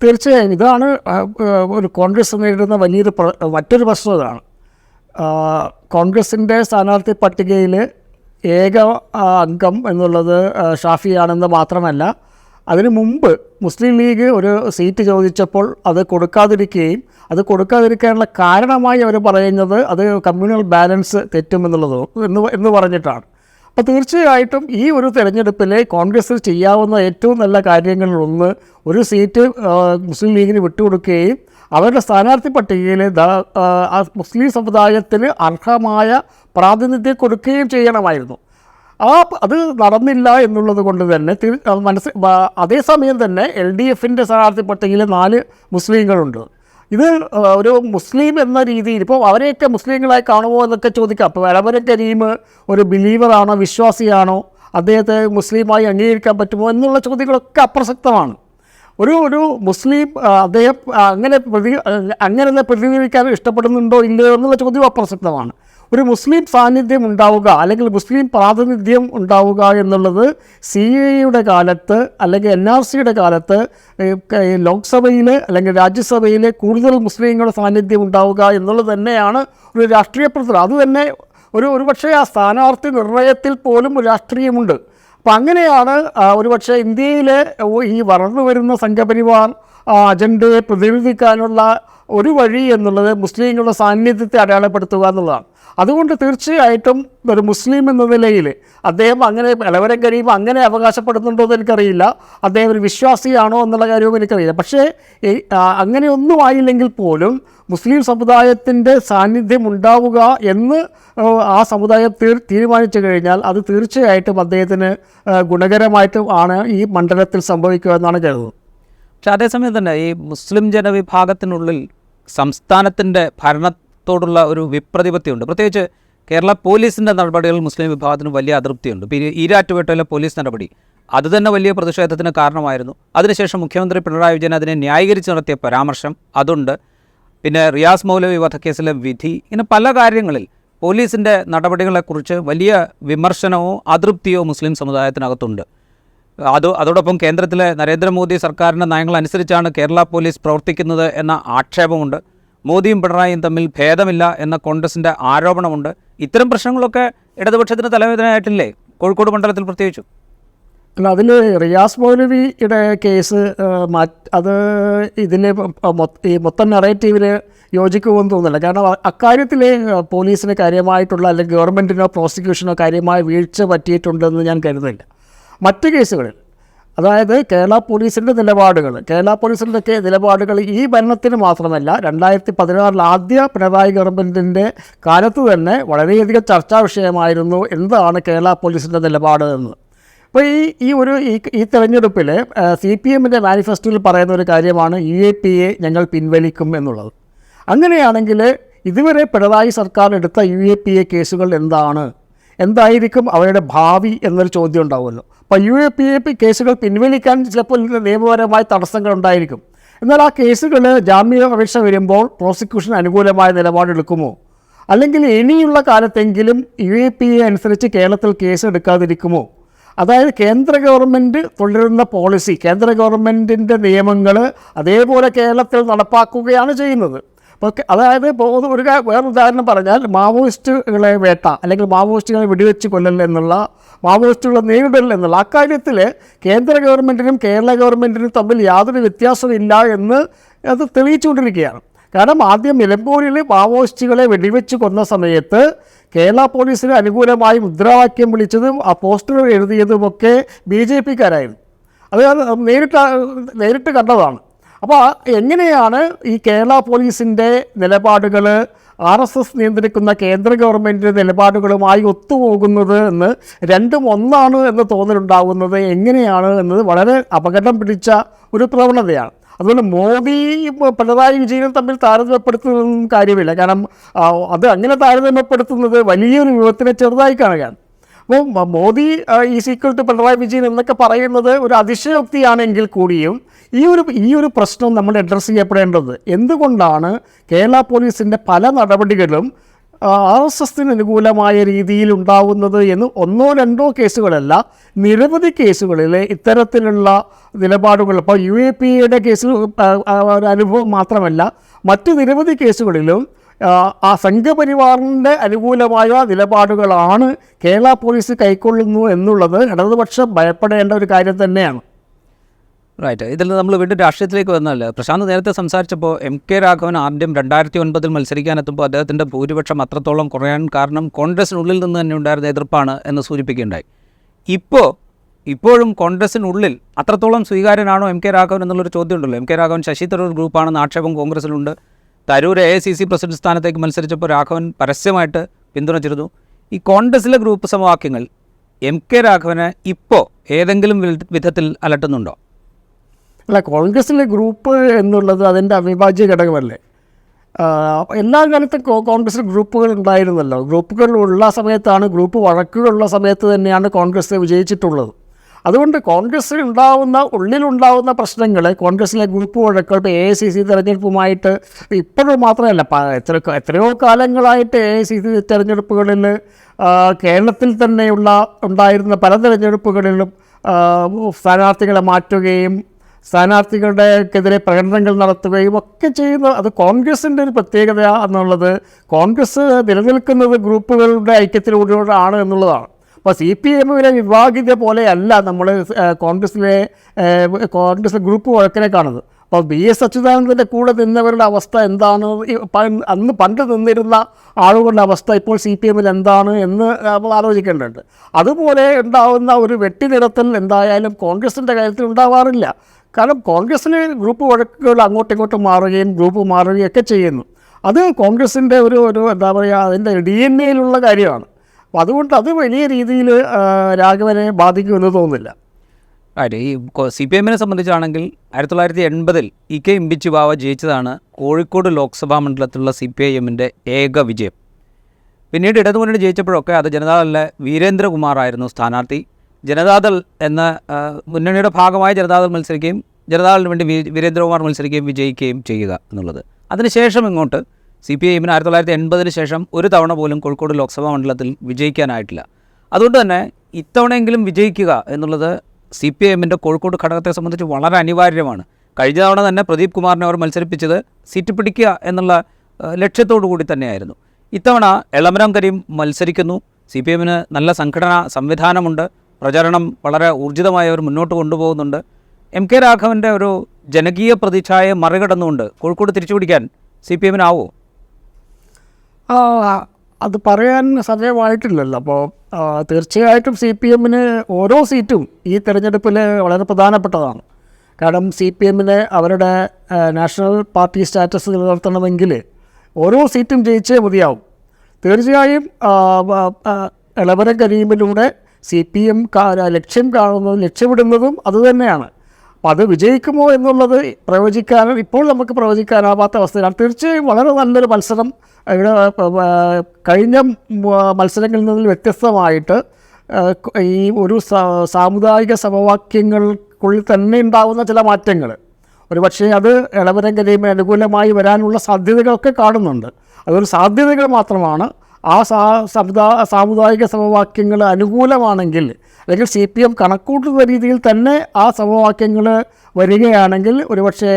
തീർച്ചയായും ഇതാണ് ഒരു കോൺഗ്രസ് നേരിടുന്ന വലിയൊരു മറ്റൊരു പ്രശ്നം ഇതാണ് കോൺഗ്രസിന്റെ സ്ഥാനാർത്ഥി പട്ടികയിൽ ഏക അംഗം എന്നുള്ളത് ഷാഫിയാണെന്ന് മാത്രമല്ല അതിനു മുമ്പ് മുസ്ലിം ലീഗ് ഒരു സീറ്റ് ചോദിച്ചപ്പോൾ അത് കൊടുക്കാതിരിക്കുകയും അത് കൊടുക്കാതിരിക്കാനുള്ള കാരണമായി അവർ പറയുന്നത് അത് കമ്മ്യൂണൽ ബാലൻസ് തെറ്റുമെന്നുള്ളതോ എന്ന് എന്ന് പറഞ്ഞിട്ടാണ്. അപ്പോൾ തീർച്ചയായിട്ടും ഈ ഒരു തെരഞ്ഞെടുപ്പിൽ കോൺഗ്രസ് ചെയ്യാവുന്ന ഏറ്റവും നല്ല കാര്യങ്ങളിലൊന്ന് ഒരു സീറ്റ് മുസ്ലിം ലീഗിന് വിട്ടുകൊടുക്കുകയും അവരുടെ സ്ഥാനാർത്ഥി പട്ടികയിൽ മുസ്ലിം സമുദായത്തിന് അർഹമായ പ്രാതിനിധ്യം കൊടുക്കുകയും ചെയ്യണമായിരുന്നു. ആ അത് നടന്നില്ല എന്നുള്ളത് കൊണ്ട് തന്നെ മനസ്സിൽ അത് മനസ്സ് അതേസമയം തന്നെ എൽ ഡി എഫിന്റെ സ്ഥാനാർത്ഥി പട്ടികയിൽ നാല് മുസ്ലിങ്ങളുണ്ട്. ഇത് ഒരു മുസ്ലിം എന്ന രീതിയിൽ ഇപ്പോൾ അവരെയൊക്കെ മുസ്ലിങ്ങളായി കാണുമോ എന്നൊക്കെ ചോദിക്കാം. അപ്പോൾ വരവര കരീം ഒരു ബിലീവറാണോ വിശ്വാസിയാണോ അദ്ദേഹത്തെ മുസ്ലിമായി അംഗീകരിക്കാൻ പറ്റുമോ എന്നുള്ള ചോദ്യങ്ങളൊക്കെ അപ്രസക്തമാണ്. ഒരു ഒരു മുസ്ലിം അദ്ദേഹം അങ്ങനെ പ്രതി അങ്ങനെ തന്നെ പ്രതികരിക്കാൻ ഇഷ്ടപ്പെടുന്നുണ്ടോ ഇല്ലയോ എന്നുള്ള ചോദ്യം അപ്രസക്തമാണ്. ഒരു മുസ്ലിം സാന്നിധ്യം ഉണ്ടാവുക അല്ലെങ്കിൽ മുസ്ലിം പ്രാതിനിധ്യം ഉണ്ടാവുക എന്നുള്ളത് സി എയുടെ കാലത്ത് അല്ലെങ്കിൽ എൻ ആർ സിയുടെ കാലത്ത് ലോക്സഭയിൽ അല്ലെങ്കിൽ രാജ്യസഭയിൽ കൂടുതൽ മുസ്ലിങ്ങളുടെ സാന്നിധ്യം ഉണ്ടാവുക എന്നുള്ളത് തന്നെയാണ് ഒരു രാഷ്ട്രീയ പ്രവർത്തനം അതുതന്നെ ഒരു ഒരുപക്ഷേ ആ സ്ഥാനാർത്ഥി നിർണയത്തിൽ പോലും രാഷ്ട്രീയമുണ്ട്. അപ്പം അങ്ങനെയാണ് ഒരുപക്ഷെ ഇന്ത്യയിലെ ഈ വളർന്നു വരുന്ന സംഘപരിവാർ അജണ്ടയെ പ്രതിനിധിക്കാനുള്ള ഒരു വഴി എന്നുള്ളത് മുസ്ലിങ്ങളുടെ സാന്നിധ്യത്തെ അടയാളപ്പെടുത്തുക എന്നുള്ളതാണ്. അതുകൊണ്ട് തീർച്ചയായിട്ടും ഒരു മുസ്ലിം എന്ന നിലയിൽ അദ്ദേഹം അങ്ങനെ ഇളവരം കഴിയുമ്പോൾ അങ്ങനെ അവകാശപ്പെടുന്നുണ്ടോ എന്ന് എനിക്കറിയില്ല. അദ്ദേഹം ഒരു വിശ്വാസിയാണോ എന്നുള്ള കാര്യവും എനിക്കറിയില്ല. പക്ഷേ അങ്ങനെയൊന്നും ആയില്ലെങ്കിൽ പോലും മുസ്ലിം സമുദായത്തിന്റെ സാന്നിധ്യം ഉണ്ടാവുക എന്ന് ആ, സമുദായം തീർ തീരുമാനിച്ചു കഴിഞ്ഞാൽ അത് തീർച്ചയായിട്ടും അദ്ദേഹത്തിന് ഗുണകരമായിട്ടും ആണ് ഈ മണ്ഡലത്തിൽ സംഭവിക്കുക എന്നാണ് കരുതുന്നത്. പക്ഷെ അതേസമയം തന്നെ ഈ മുസ്ലിം ജനവിഭാഗത്തിനുള്ളിൽ സംസ്ഥാനത്തിന്റെ ഭരണത്തോടുള്ള ഒരു വിപ്രതിപത്തിയുണ്ട്. പ്രത്യേകിച്ച് കേരള പോലീസിന്റെ നടപടികൾ മുസ്ലിം വിഭാഗത്തിന് വലിയ അതൃപ്തിയുണ്ട്. ഈ ഈരാറ്റുപേട്ടയിലെ പോലീസ് നടപടി അത് തന്നെ വലിയ പ്രതിഷേധത്തിന് കാരണമായിരുന്നു. അതിനുശേഷം മുഖ്യമന്ത്രി പിണറായി വിജയൻ അതിനെ ന്യായീകരിച്ച് നടത്തിയ പരാമർശം അതുണ്ട്. പിന്നെ റിയാസ് മൗലവി വധക്കേസിലെ വിധി ഇങ്ങനെ പല കാര്യങ്ങളിൽ പോലീസിന്റെ നടപടികളെക്കുറിച്ച് വലിയ വിമർശനമോ അതൃപ്തിയോ മുസ്ലിം സമുദായത്തിനകത്തുണ്ട്. അത് അതോടൊപ്പം കേന്ദ്രത്തിലെ നരേന്ദ്രമോദി സർക്കാരിന്റെ നയങ്ങൾ അനുസരിച്ചാണ് കേരള പോലീസ് പ്രവർത്തിക്കുന്നത് എന്ന ആക്ഷേപമുണ്ട്. മോദിയും പിണറായിയും തമ്മിൽ ഭേദമില്ല എന്ന കോൺഗ്രസിന്റെ ആരോപണമുണ്ട്. ഇത്തരം പ്രശ്നങ്ങളൊക്കെ ഇടതുപക്ഷത്തിന് തലവേദനയായിട്ടില്ലേ? കോഴിക്കോട് മണ്ഡലത്തിൽ പ്രത്യേകിച്ചും. അല്ല അതിൽ റിയാസ് മൗലവിയുടെ കേസ് അത് ഇതിന് ഈ മൊത്തം നെറേറ്റീവിന് യോജിക്കുമെന്ന് തോന്നുന്നില്ല. കാരണം അക്കാര്യത്തിൽ പോലീസിന് കാര്യമായിട്ടുള്ള അല്ലെങ്കിൽ ഗവൺമെന്റിനോ പ്രോസിക്യൂഷനോ കാര്യമായ വീഴ്ച പറ്റിയിട്ടുണ്ടെന്ന് ഞാൻ കരുതുന്നില്ല. മറ്റ് കേസുകളിൽ അതായത് കേരള പോലീസിന്റെ നിലപാടുകൾ കേരള പോലീസിന്റെയൊക്കെ നിലപാടുകൾ ഈ ഭരണത്തിന് മാത്രമല്ല രണ്ടായിരത്തി പതിനാറിൽ ആദ്യ പിണറായി ഗവൺമെന്റിന്റെ കാലത്ത് തന്നെ വളരെയധികം ചർച്ചാ വിഷയമായിരുന്നു എന്താണ് കേരള പോലീസിന്റെ നിലപാട് എന്ന്. അപ്പോൾ ഈ ഈ ഒരു ഈ ഈ തെരഞ്ഞെടുപ്പിൽ സി പി എമ്മിന്റെ മാനിഫെസ്റ്റോയിൽ പറയുന്ന ഒരു കാര്യമാണ് യു എ പി എ ഞങ്ങൾ പിൻവലിക്കും എന്നുള്ളത്. അങ്ങനെയാണെങ്കിൽ ഇതുവരെ പിണറായി സർക്കാർ എടുത്ത യു എ പി എ കേസുകൾ എന്താണ്? എന്തായിരിക്കും അവരുടെ ഭാവി എന്നൊരു ചോദ്യം ഉണ്ടാവുമല്ലോ. അപ്പോൾ U A P A P കേസുകൾ പിൻവലിക്കാൻ ചിലപ്പോൾ നിയമപരമായ തടസ്സങ്ങൾ ഉണ്ടായിരിക്കും. എന്നാൽ ആ കേസുകൾ ജാമ്യ അപേക്ഷ വരുമ്പോൾ പ്രോസിക്യൂഷൻ അനുകൂലമായ നിലപാടെടുക്കുമോ അല്ലെങ്കിൽ ഇനിയുള്ള കാലത്തെങ്കിലും യു എ പി എ അനുസരിച്ച് കേരളത്തിൽ കേസ് എടുക്കാതിരിക്കുമോ? അതായത് കേന്ദ്ര ഗവൺമെന്റ് തുടരുന്ന പോളിസി കേന്ദ്ര ഗവൺമെന്റിന്റെ നിയമങ്ങൾ അതേപോലെ കേരളത്തിൽ നടപ്പാക്കുകയാണ് ചെയ്യുന്നത്. അപ്പോൾ കെ- അതായത് പോകുന്ന ഒരു- വേറെ ഉദാഹരണം പറഞ്ഞാൽ മാവോയിസ്റ്റുകളെ വേട്ട അല്ലെങ്കിൽ മാവോയിസ്റ്റുകളെ വെടിവെച്ച് കൊല്ലൽ എന്നുള്ള മാവോയിസ്റ്റുകളെ നേരിടൽ എന്നുള്ള അക്കാര്യത്തിൽ കേന്ദ്ര ഗവൺമെന്റിനും കേരള ഗവൺമെന്റിനും തമ്മിൽ യാതൊരു വ്യത്യാസമില്ല എന്ന് അത് തെളിയിച്ചുകൊണ്ടിരിക്കുകയാണ്. കാരണം ആദ്യം നിലമ്പൂരിൽ മാവോയിസ്റ്റുകളെ വെടിവെച്ച് കൊന്ന സമയത്ത് കേരള പോലീസിന് അനുകൂലമായി മുദ്രാവാക്യം വിളിച്ചതും ആ പോസ്റ്ററുകൾ എഴുതിയതുമൊക്കെ ബി ജെ പിക്കാരായിരുന്നു. അത് നേരിട്ട് നേരിട്ട് കണ്ടതാണ്. അപ്പോൾ എങ്ങനെയാണ് ഈ കേരള പോലീസിന്റെ നിലപാടുകൾ? ആർ എസ് എസ് നിയന്ത്രിക്കുന്ന കേന്ദ്ര ഗവൺമെന്റിന്റെ നിലപാടുകളുമായി ഒത്തുപോകുന്നത് എന്ന് രണ്ടും ഒന്നാണ് എന്ന് തോന്നലുണ്ടാകുന്നത് എങ്ങനെയാണ് എന്നത് വളരെ അപകടം പിടിച്ച ഒരു പ്രവണതയാണ്. അതുകൊണ്ട് മോദി പിണറായി വിജയനും തമ്മിൽ താരതമ്യപ്പെടുത്തുന്നതൊന്നും കാര്യമില്ല. കാരണം അത് അങ്ങനെ താരതമ്യപ്പെടുത്തുന്നത് വലിയൊരു വിപത്തിനെ ചെറുതായി കാണുകയാണ്. അപ്പോൾ Modi is equal to Pinarayi Vijayan എന്നൊക്കെ പറയുന്നത് ഒരു അതിശയോക്തിയാണെങ്കിൽ കൂടിയും ഈ ഒരു ഈ ഒരു പ്രശ്നം നമ്മൾ അഡ്രസ്സ് ചെയ്യപ്പെടേണ്ടത്. എന്തുകൊണ്ടാണ് കേരള പോലീസിന്റെ പല നടപടികളും ആർ എസ് എസിന് അനുകൂലമായ രീതിയിൽ ഉണ്ടാവുന്നത് എന്ന് ഒന്നോ രണ്ടോ കേസുകളല്ല നിരവധി കേസുകളിൽ ഇത്തരത്തിലുള്ള നിലപാടുകൾ. ഇപ്പോൾ യു എ പി എയുടെ ഒരു അനുഭവം മാത്രമല്ല മറ്റ് നിരവധി കേസുകളിലും ആ, സംഘപരിവാറിന്റെ അനുകൂലമായ നിലപാടുകളാണ് കേരള പോലീസ് കൈക്കൊള്ളുന്നു എന്നുള്ളത് ഇടതുപക്ഷം ഭയപ്പെടേണ്ട ഒരു കാര്യം തന്നെയാണ്. റൈറ്റ് ഇതിൽ നമ്മൾ വീണ്ടും രാഷ്ട്രീയത്തിലേക്ക് വന്നാൽ പ്രശാന്ത് നേരത്തെ സംസാരിച്ചപ്പോൾ എം കെ രാഘവൻ ആദ്യം രണ്ടായിരത്തി ഒൻപതിൽ മത്സരിക്കാനെത്തുമ്പോൾ അദ്ദേഹത്തിന്റെ ഭൂരിപക്ഷം അത്രത്തോളം കുറയാൻ കാരണം കോൺഗ്രസിനുള്ളിൽ നിന്ന് തന്നെ ഉണ്ടായിരുന്ന എതിർപ്പാണ് എന്ന് സൂചിപ്പിക്കുകയുണ്ടായി. ഇപ്പോൾ ഇപ്പോഴും കോൺഗ്രസിനുള്ളിൽ അത്രത്തോളം സ്വീകാര്യനാണോ എം കെ രാഘവൻ എന്നുള്ളൊരു ചോദ്യം ഉണ്ടല്ലോ എം കെ രാഘവൻ ശശി തരൂർ ഗ്രൂപ്പാണെന്ന് ആക്ഷേപം കോൺഗ്രസിലുണ്ട്. Tharoor A I C C president സ്ഥാനത്തേക്ക് മത്സരിച്ചപ്പോൾ രാഘവൻ പരസ്യമായിട്ട് പിന്തുണച്ചിരുന്നു. ഈ കോൺഗ്രസിലെ ഗ്രൂപ്പ് സമവാക്യങ്ങൾ എം കെ രാഘവനെ ഇപ്പോൾ ഏതെങ്കിലും വിധ- വിധത്തിൽ അലട്ടുന്നുണ്ടോ? അല്ല കോൺഗ്രസിലെ ഗ്രൂപ്പ് എന്നുള്ളത് അതിന്റെ അവിഭാജ്യ ഘടകമല്ലേ? എല്ലാ കാലത്തും കോൺഗ്രസ് ഗ്രൂപ്പുകൾ ഉണ്ടായിരുന്നല്ലോ. ഗ്രൂപ്പുകൾ ഉള്ള സമയത്താണ് ഗ്രൂപ്പ് വഴക്കുകളുള്ള സമയത്ത് തന്നെയാണ് കോൺഗ്രസ് വിജയിച്ചിട്ടുള്ളത്. അതുകൊണ്ട് കോൺഗ്രസ്സിൽ ഉണ്ടാവുന്ന ഉള്ളിലുണ്ടാവുന്ന പ്രശ്നങ്ങൾ കോൺഗ്രസ്സിലെ ഗ്രൂപ്പ് വഴക്കുകൾ ഇപ്പോൾ എ ഐ സി സി തെരഞ്ഞെടുപ്പുമായിട്ട് ഇപ്പോഴും മാത്രമല്ല. എത്ര എത്രയോ കാലങ്ങളായിട്ട് എ ഐ സി സി തെരഞ്ഞെടുപ്പുകളിൽ കേരളത്തിൽ തന്നെയുള്ള ഉണ്ടായിരുന്ന പല തെരഞ്ഞെടുപ്പുകളിലും സ്ഥാനാർത്ഥികളെ മാറ്റുകയും സ്ഥാനാർത്ഥികളുടെക്കെതിരെ പ്രകടനങ്ങൾ നടത്തുകയും ഒക്കെ ചെയ്യുന്ന അത് കോൺഗ്രസിന്റെ ഒരു പ്രത്യേകത എന്നുള്ളത് കോൺഗ്രസ് നിലനിൽക്കുന്നത് ഗ്രൂപ്പുകളുടെ ഐക്യത്തിലൂടെയാണ് എന്നുള്ളതാണ്. അപ്പോൾ സി പി എമ്മിലെ വിഭാഗിത പോലെയല്ല നമ്മൾ കോൺഗ്രസിലെ കോൺഗ്രസ് ഗ്രൂപ്പ് വഴക്കിനെ കാണുന്നത്. അപ്പോൾ ബി എസ് അച്യുതാനന്ദന്റെ കൂടെ നിന്നവരുടെ അവസ്ഥ എന്താണ്? അന്ന് പണ്ട് നിന്നിരുന്ന ആളുകളുടെ അവസ്ഥ ഇപ്പോൾ സി പി എമ്മിൽ എന്താണ് എന്ന് നമ്മൾ ആലോചിക്കേണ്ടതുണ്ട്. അതുപോലെ ഉണ്ടാകുന്ന ഒരു വെട്ടിനിരത്തൽ എന്തായാലും കോൺഗ്രസിന്റെ കാര്യത്തിൽ ഉണ്ടാവാറില്ല. കാരണം കോൺഗ്രസ്സിന് ഗ്രൂപ്പ് വഴക്കുകൾ അങ്ങോട്ടും ഇങ്ങോട്ടും മാറുകയും ഗ്രൂപ്പ് മാറുകയും ഒക്കെ ചെയ്യുന്നു. അത് കോൺഗ്രസിന്റെ ഒരു ഒരു എന്താ പറയുക അതിന്റെ ഡി എൻ എയിലുള്ള കാര്യമാണ്. അപ്പോൾ അതുകൊണ്ട് അത് വലിയ രീതിയിൽ രാഘവനെ ബാധിക്കുമെന്ന് തോന്നുന്നില്ല. അതെ ഈ സി പി എമ്മിനെ സംബന്ധിച്ചാണെങ്കിൽ ആയിരത്തി തൊള്ളായിരത്തി എൺപതിൽ ഇ കെ ഇമ്പിച്ചു ബാവ ജയിച്ചതാണ് കോഴിക്കോട് ലോക്സഭാ മണ്ഡലത്തിലുള്ള സി പി ഐ എമ്മിന്റെ ഏക വിജയം. പിന്നീട് ഇടതുമുന്നണി ജയിച്ചപ്പോഴൊക്കെ അത് ജനതാദളിലെ വീരേന്ദ്രകുമാറായിരുന്നു സ്ഥാനാർത്ഥി. ജനതാദൾ എന്ന മുന്നണിയുടെ ഭാഗമായി ജനതാദൾ മത്സരിക്കുകയും ജനതാദളിന് വേണ്ടി വീരേന്ദ്രകുമാർ മത്സരിക്കുകയും വിജയിക്കുകയും ചെയ്യുക എന്നുള്ളത്. അതിനുശേഷം ഇങ്ങോട്ട് സി പി ഐ ആയിരത്തി തൊള്ളായിരത്തി എൺപതിന് ശേഷം ഒരു തവണ പോലും കോഴിക്കോട് ലോക്സഭാ മണ്ഡലത്തിൽ വിജയിക്കാനായിട്ടില്ല. അതുകൊണ്ട് തന്നെ ഇത്തവണയെങ്കിലും വിജയിക്കുക എന്നുള്ളത് സി പി ഐ കോഴിക്കോട് ഘടകത്തെ സംബന്ധിച്ച് വളരെ അനിവാര്യമാണ്. കഴിഞ്ഞ തവണ തന്നെ പ്രദീപ് കുമാറിനെ അവർ മത്സരിപ്പിച്ചത് സീറ്റ് പിടിക്കുക എന്നുള്ള ലക്ഷ്യത്തോടു കൂടി തന്നെയായിരുന്നു. ഇത്തവണ എളമരം കരീം മത്സരിക്കുന്നു. സി പി എമ്മിന് നല്ല സംഘടനാ സംവിധാനമുണ്ട്. പ്രചാരണം വളരെ ഊർജിതമായി അവർ മുന്നോട്ട് കൊണ്ടുപോകുന്നുണ്ട്. എം കെ രാഘവന്റെ ഒരു ജനകീയ പ്രതിച്ഛായയെ മറികടന്നുകൊണ്ട് കോഴിക്കോട് തിരിച്ചുപിടിക്കാൻ സി പി എമ്മിനാവോ അത് പറയാൻ സമയമായിട്ടില്ലല്ലോ അപ്പോൾ തീർച്ചയായിട്ടും സി പി എമ്മിന് ഓരോ സീറ്റും ഈ തെരഞ്ഞെടുപ്പിൽ വളരെ പ്രധാനപ്പെട്ടതാണ്. കാരണം സി പി എമ്മിന് അവരുടെ നാഷണൽ പാർട്ടി സ്റ്റാറ്റസ് നിലനിർത്തണമെങ്കിൽ ഓരോ സീറ്റും ജയിച്ചേ മതിയാവും. തീർച്ചയായും ഇളവരം കരീമിലൂടെ സി പി എം ലക്ഷ്യം കാണുന്നതും ലക്ഷ്യമിടുന്നതും അതുതന്നെയാണ് അപ്പോൾ അത് വിജയിക്കുമോ എന്നുള്ളത് പ്രവചിക്കാൻ ഇപ്പോൾ നമുക്ക് പ്രവചിക്കാനാവാത്ത അവസ്ഥയിലാണ്. തീർച്ചയായും വളരെ നല്ലൊരു മത്സരം. ഇവിടെ കഴിഞ്ഞ മത്സരങ്ങളിൽ നിന്ന് വ്യത്യസ്തമായിട്ട് ഈ ഒരു സാമുദായിക സമവാക്യങ്ങൾക്കുള്ളിൽ തന്നെ ഉണ്ടാകുന്ന ചില മാറ്റങ്ങൾ ഒരുപക്ഷേ അത് ഇളവരം അനുകൂലമായി വരാനുള്ള സാധ്യതകളൊക്കെ കാണുന്നുണ്ട്. അതൊരു സാധ്യതകൾ മാത്രമാണ്. ആ സാ സമുദാ സാമുദായിക സമവാക്യങ്ങൾ അനുകൂലമാണെങ്കിൽ അല്ലെങ്കിൽ സി പി എം കണക്കൂട്ടുന്ന രീതിയിൽ തന്നെ ആ സമവാക്യങ്ങൾ വരികയാണെങ്കിൽ ഒരുപക്ഷെ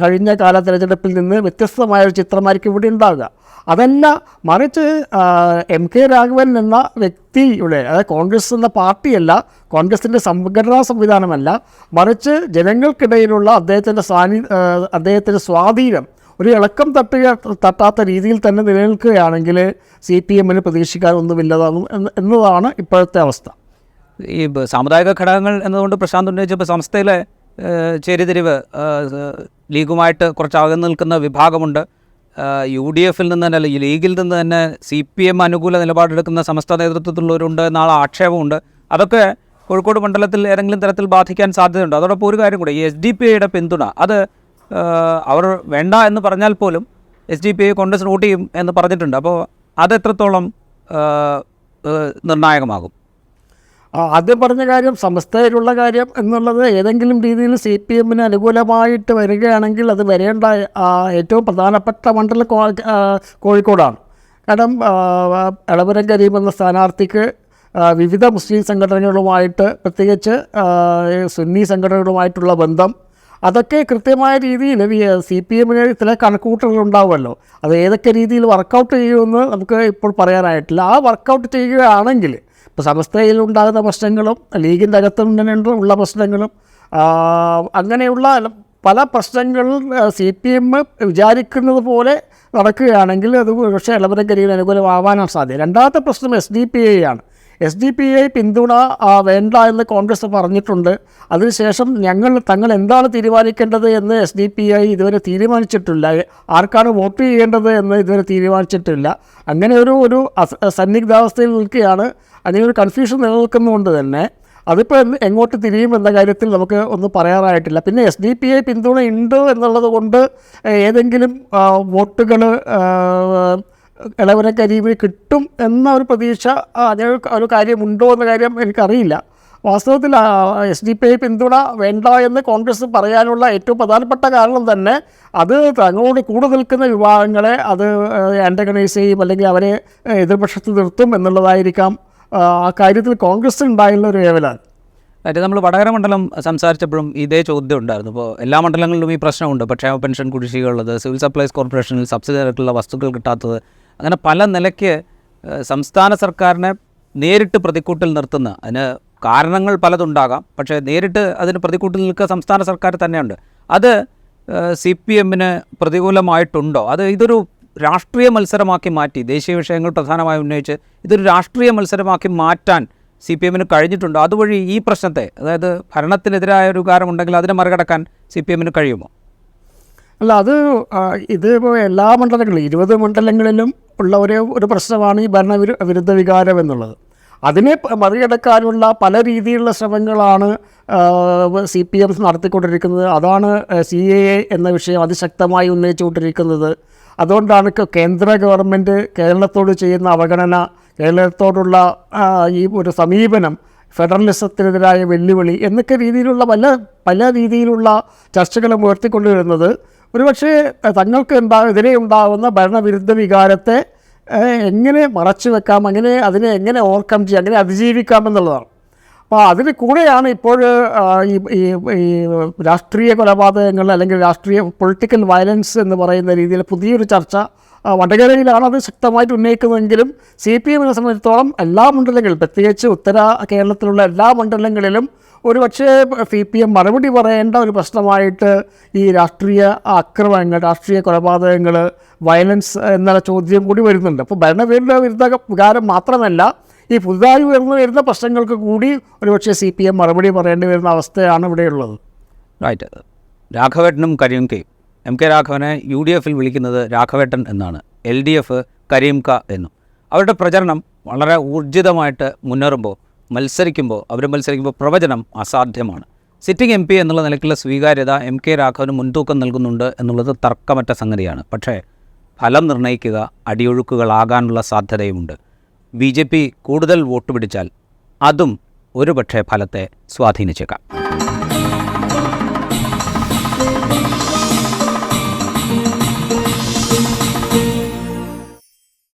കഴിഞ്ഞ കാല തിരഞ്ഞെടുപ്പിൽ നിന്ന് വ്യത്യസ്തമായ ഒരു ചിത്രമായിരിക്കും ഇവിടെ ഉണ്ടാകുക അതല്ല മറിച്ച് എം കെ രാഘവൻ എന്ന വ്യക്തിയുടെ അതായത് കോൺഗ്രസ് എന്ന പാർട്ടിയല്ല കോൺഗ്രസിന്റെ സംഘടനാ സംവിധാനമല്ല മറിച്ച് ജനങ്ങൾക്കിടയിലുള്ള അദ്ദേഹത്തിന്റെ സാന്നി അദ്ദേഹത്തിന്റെ സ്വാധീനം ഒരു ഇളക്കം തട്ടുക തട്ടാത്ത രീതിയിൽ തന്നെ നിലനിൽക്കുകയാണെങ്കിൽ സി പി എമ്മിന് പ്രതീക്ഷിക്കാനൊന്നുമില്ലതാണ് എന്ന് എന്നതാണ് ഇപ്പോഴത്തെ അവസ്ഥ. ഈ സാമുദായിക ഘടകങ്ങൾ എന്നതുകൊണ്ട് പ്രശാന്ത് ഉന്നയിച്ചപ്പോൾ സംസ്ഥയിലെ ചേരിതിരിവ് ലീഗുമായിട്ട് കുറച്ച് അകന്നു നിൽക്കുന്ന വിഭാഗമുണ്ട്. യു ഡി എഫിൽ നിന്ന് തന്നെ അല്ലെങ്കിൽ ലീഗിൽ നിന്ന് തന്നെ സി പി എം അനുകൂല നിലപാടെടുക്കുന്ന സമസ്ത നേതൃത്വത്തിലുള്ളവരുണ്ട് എന്നുള്ള ആക്ഷേപമുണ്ട്. അതൊക്കെ കോഴിക്കോട് മണ്ഡലത്തിൽ ഏതെങ്കിലും തരത്തിൽ ബാധിക്കാൻ സാധ്യതയുണ്ട്. അതോടൊപ്പം ഒരു കാര്യം കൂടി എസ് ഡി പി ഐയുടെ പിന്തുണ അത് അവർ വേണ്ട എന്ന് പറഞ്ഞാൽ പോലും S D P I Congress vote ചെയ്യും എന്ന് പറഞ്ഞിട്ടുണ്ട്. അപ്പോൾ അത് എത്രത്തോളം ഏഹ്, ഏഹ്, നിർണായകമാകും? ആദ്യം പറഞ്ഞ കാര്യം സമസ്തയിലുള്ള കാര്യം എന്നുള്ളത് ഏതെങ്കിലും രീതിയിൽ സി പി എമ്മിന് അനുകൂലമായിട്ട് വരികയാണെങ്കിൽ അത് വരേണ്ട ഏറ്റവും പ്രധാനപ്പെട്ട മണ്ഡലം കോഴിക്കോടാണ്. കാരണം എളവരം കരീം എന്ന സ്ഥാനാർത്ഥിക്ക് വിവിധ മുസ്ലിം സംഘടനകളുമായിട്ട് പ്രത്യേകിച്ച് സുന്നി സംഘടനകളുമായിട്ടുള്ള ബന്ധം അതൊക്കെ കൃത്യമായ രീതിയിൽ സി പി എമ്മിന് ചില കണക്കുകൂട്ടലുകൾ ഉണ്ടാവുമല്ലോ. അത് ഏതൊക്കെ രീതിയിൽ വർക്കൗട്ട് ചെയ്യുമെന്ന് നമുക്ക് ഇപ്പോൾ പറയാനായിട്ടില്ല. ആ വർക്കൗട്ട് ചെയ്യുകയാണെങ്കിൽ ഇപ്പോൾ സമസ്തയിൽ ഉണ്ടാകുന്ന പ്രശ്നങ്ങളും ഉള്ള പ്രശ്നങ്ങളും അങ്ങനെയുള്ള പല പ്രശ്നങ്ങളും സി പി എം വിചാരിക്കുന്നത് പോലെ നടക്കുകയാണെങ്കിൽ അത് പക്ഷേ ഇളവരം കരിയിൽ അനുകൂലമാവാനാണ് സാധ്യത. രണ്ടാമത്തെ പ്രശ്നം എസ് ഡി പി ഐ ആണ്. എസ് ഡി പി ഐ പിന്തുണ വേണ്ട എന്ന് കോൺഗ്രസ് പറഞ്ഞിട്ടുണ്ട്. അതിനുശേഷം ഞങ്ങൾ തങ്ങൾ എന്താണ് തീരുമാനിക്കേണ്ടത് എന്ന് എസ് ഡി പി ഐ ഇതുവരെ തീരുമാനിച്ചിട്ടില്ല. ആർക്കാണ് വോട്ട് ചെയ്യേണ്ടത് എന്ന് ഇതുവരെ തീരുമാനിച്ചിട്ടില്ല. അങ്ങനെ ഒരു ഒരു സന്നിഗ്ധാവസ്ഥയിൽ നിൽക്കുകയാണ് അങ്ങനെ ഒരു കൺഫ്യൂഷൻ നിലനിൽക്കുന്നതുകൊണ്ട് തന്നെ അതിപ്പോൾ എങ്ങോട്ട് തിരിയും എന്ന കാര്യത്തിൽ നമുക്ക് ഒന്നും പറയാറായിട്ടില്ല. പിന്നെ എസ് ഡി പി ഐ പിന്തുണ ഉണ്ട് എന്നുള്ളത് കൊണ്ട് ഏതെങ്കിലും വോട്ടുകൾ ഇളവര കിട്ടും എന്ന ഒരു പ്രതീക്ഷ അതേ ഒരു കാര്യമുണ്ടോ എന്ന കാര്യം എനിക്കറിയില്ല. വാസ്തവത്തിൽ എസ് ഡി പി ഐ പിന്തുണ വേണ്ട എന്ന് കോൺഗ്രസ് പറയാനുള്ള ഏറ്റവും പ്രധാനപ്പെട്ട കാരണം തന്നെ അത് തങ്ങളോട് കൂടെ നിൽക്കുന്ന വിഭാഗങ്ങളെ അത് ആന്റഗണൈസ് ചെയ്യും അല്ലെങ്കിൽ അവരെ എതിർപക്ഷത്ത് നിർത്തും എന്നുള്ളതായിരിക്കാം. ആ, കാര്യത്തിൽ കോൺഗ്രസ് ഉണ്ടായുള്ള ഒരു വേവലാണ് അതായത് നമ്മൾ വടകര മണ്ഡലം സംസാരിച്ചപ്പോഴും ഇതേ ചോദ്യം ഉണ്ടായിരുന്നു. ഇപ്പോൾ എല്ലാ മണ്ഡലങ്ങളിലും ഈ പ്രശ്നമുണ്ട്. പക്ഷേ പെൻഷൻ കുടിശ്ശികയുള്ളത് സിവിൽ സപ്ലൈസ് കോർപ്പറേഷനിൽ സബ്സിഡി നിരക്കുള്ള വസ്തുക്കൾ കിട്ടാത്തത് അങ്ങനെ പല നിലയ്ക്ക് സംസ്ഥാന സർക്കാരിനെ നേരിട്ട് പ്രതിക്കൂട്ടിൽ നിർത്തുന്ന അതിന് കാരണങ്ങൾ പലതുണ്ടാകാം. പക്ഷേ നേരിട്ട് അതിന് പ്രതിക്കൂട്ടിൽ നിൽക്കുക സംസ്ഥാന സർക്കാർ തന്നെയുണ്ട്. അത് സി പി എമ്മിന് പ്രതികൂലമായിട്ടുണ്ടോ? അത് ഇതൊരു രാഷ്ട്രീയ മത്സരമാക്കി മാറ്റി ദേശീയ വിഷയങ്ങൾ പ്രധാനമായി ഉന്നയിച്ച് ഇതൊരു രാഷ്ട്രീയ മത്സരമാക്കി മാറ്റാൻ സി പി എമ്മിന് കഴിഞ്ഞിട്ടുണ്ടോ. അതുവഴി ഈ പ്രശ്നത്തെ അതായത് ഭരണത്തിനെതിരായ ഒരു കാരമുണ്ടെങ്കിൽ അതിനെ മറികടക്കാൻ സി പി എമ്മിന് കഴിയുമോ? അല്ല അത് ഇതിപ്പോൾ എല്ലാ മണ്ഡലങ്ങളിലും ഇരുപത് മണ്ഡലങ്ങളിലും ഉള്ള ഒരു ഒരു പ്രശ്നമാണ് ഈ ഭരണ വിരുദ്ധ വികാരം എന്നുള്ളത്. അതിനെ മറികടക്കാനുള്ള പല രീതിയിലുള്ള ശ്രമങ്ങളാണ് സി പി എം നടത്തിക്കൊണ്ടിരിക്കുന്നത്. അതാണ് സി എ എന്ന വിഷയം അതിശക്തമായി ഉന്നയിച്ചുകൊണ്ടിരിക്കുന്നത്. അതുകൊണ്ടാണ് കേന്ദ്ര ഗവൺമെന്റ് കേരളത്തോട് ചെയ്യുന്ന അവഗണന കേരളത്തോടുള്ള ഈ ഒരു സമീപനം ഫെഡറലിസത്തിനെതിരായ വെല്ലുവിളി എന്നൊക്കെ രീതിയിലുള്ള പല പല രീതിയിലുള്ള ചർച്ചകളും ഉയർത്തിക്കൊണ്ടുവരുന്നത് ഒരുപക്ഷേ തങ്ങൾക്ക് ഉണ്ടാ എതിരെ ഉണ്ടാകുന്ന ഭരണവിരുദ്ധ വികാരത്തെ എങ്ങനെ മറച്ചു വെക്കാം അങ്ങനെ അതിനെ എങ്ങനെ ഓവർകം ചെയ്യാം അങ്ങനെ അതിജീവിക്കാം എന്നുള്ളതാണ്. അപ്പോൾ അതിന് കൂടെയാണ് ഇപ്പോൾ ഈ ഈ രാഷ്ട്രീയ കൊലപാതകങ്ങൾ അല്ലെങ്കിൽ രാഷ്ട്രീയ പൊളിറ്റിക്കൽ വയലൻസ് എന്ന് പറയുന്ന രീതിയിൽ പുതിയൊരു ചർച്ച വടകരയിലാണ് അത് ശക്തമായിട്ട് ഉന്നയിക്കുന്നതെങ്കിലും സി പി എമ്മിനെ സംബന്ധിച്ചിടത്തോളം എല്ലാ മണ്ഡലങ്ങളിലും പ്രത്യേകിച്ച് ഉത്തര കേരളത്തിലുള്ള എല്ലാ മണ്ഡലങ്ങളിലും ഒരു പക്ഷേ സി പി എം മറുപടി പറയേണ്ട ഒരു പ്രശ്നമായിട്ട് ഈ രാഷ്ട്രീയ അക്രമങ്ങൾ രാഷ്ട്രീയ കൊലപാതകങ്ങൾ വയലൻസ് എന്നുള്ള ചോദ്യം കൂടി വരുന്നുണ്ട്. അപ്പോൾ ഭരണവിരുദ്ധ വിരുദ്ധ വികാരം മാത്രമല്ല ഈ പുതുതായി ഉയർന്നു വരുന്ന പ്രശ്നങ്ങൾക്ക് കൂടി ഒരുപക്ഷെ സി പി എം മറുപടി പറയേണ്ടി വരുന്ന അവസ്ഥയാണ് ഇവിടെയുള്ളത്. റൈറ്റ് രാഘവേട്ടനും കരീം കെയും എം കെ രാഘവനെ യു ഡി എഫിൽ വിളിക്കുന്നത് രാഘവേട്ടൻ എന്നാണ്. എൽ ഡി എഫ് കരീം ക എന്നും. അവരുടെ പ്രചരണം വളരെ ഊർജിതമായിട്ട് മുന്നേറുമ്പോൾ മത്സരിക്കുമ്പോൾ അവർ മത്സരിക്കുമ്പോൾ പ്രവചനം അസാധ്യമാണ്. സിറ്റിംഗ് എം പി എന്നുള്ള നിലയ്ക്കുള്ള സ്വീകാര്യത എം കെ രാഘവന് മുൻതൂക്കം നൽകുന്നുണ്ട് എന്നുള്ളത് തർക്കമറ്റ സംഗതിയാണ്. പക്ഷേ ഫലം നിർണയിക്കുക അടിയൊഴുക്കുകളാകാനുള്ള സാധ്യതയുമുണ്ട്. ബി ജെ പി കൂടുതൽ വോട്ട് പിടിച്ചാൽ അതും ഒരുപക്ഷെ ഫലത്തെ സ്വാധീനിച്ചേക്കാം.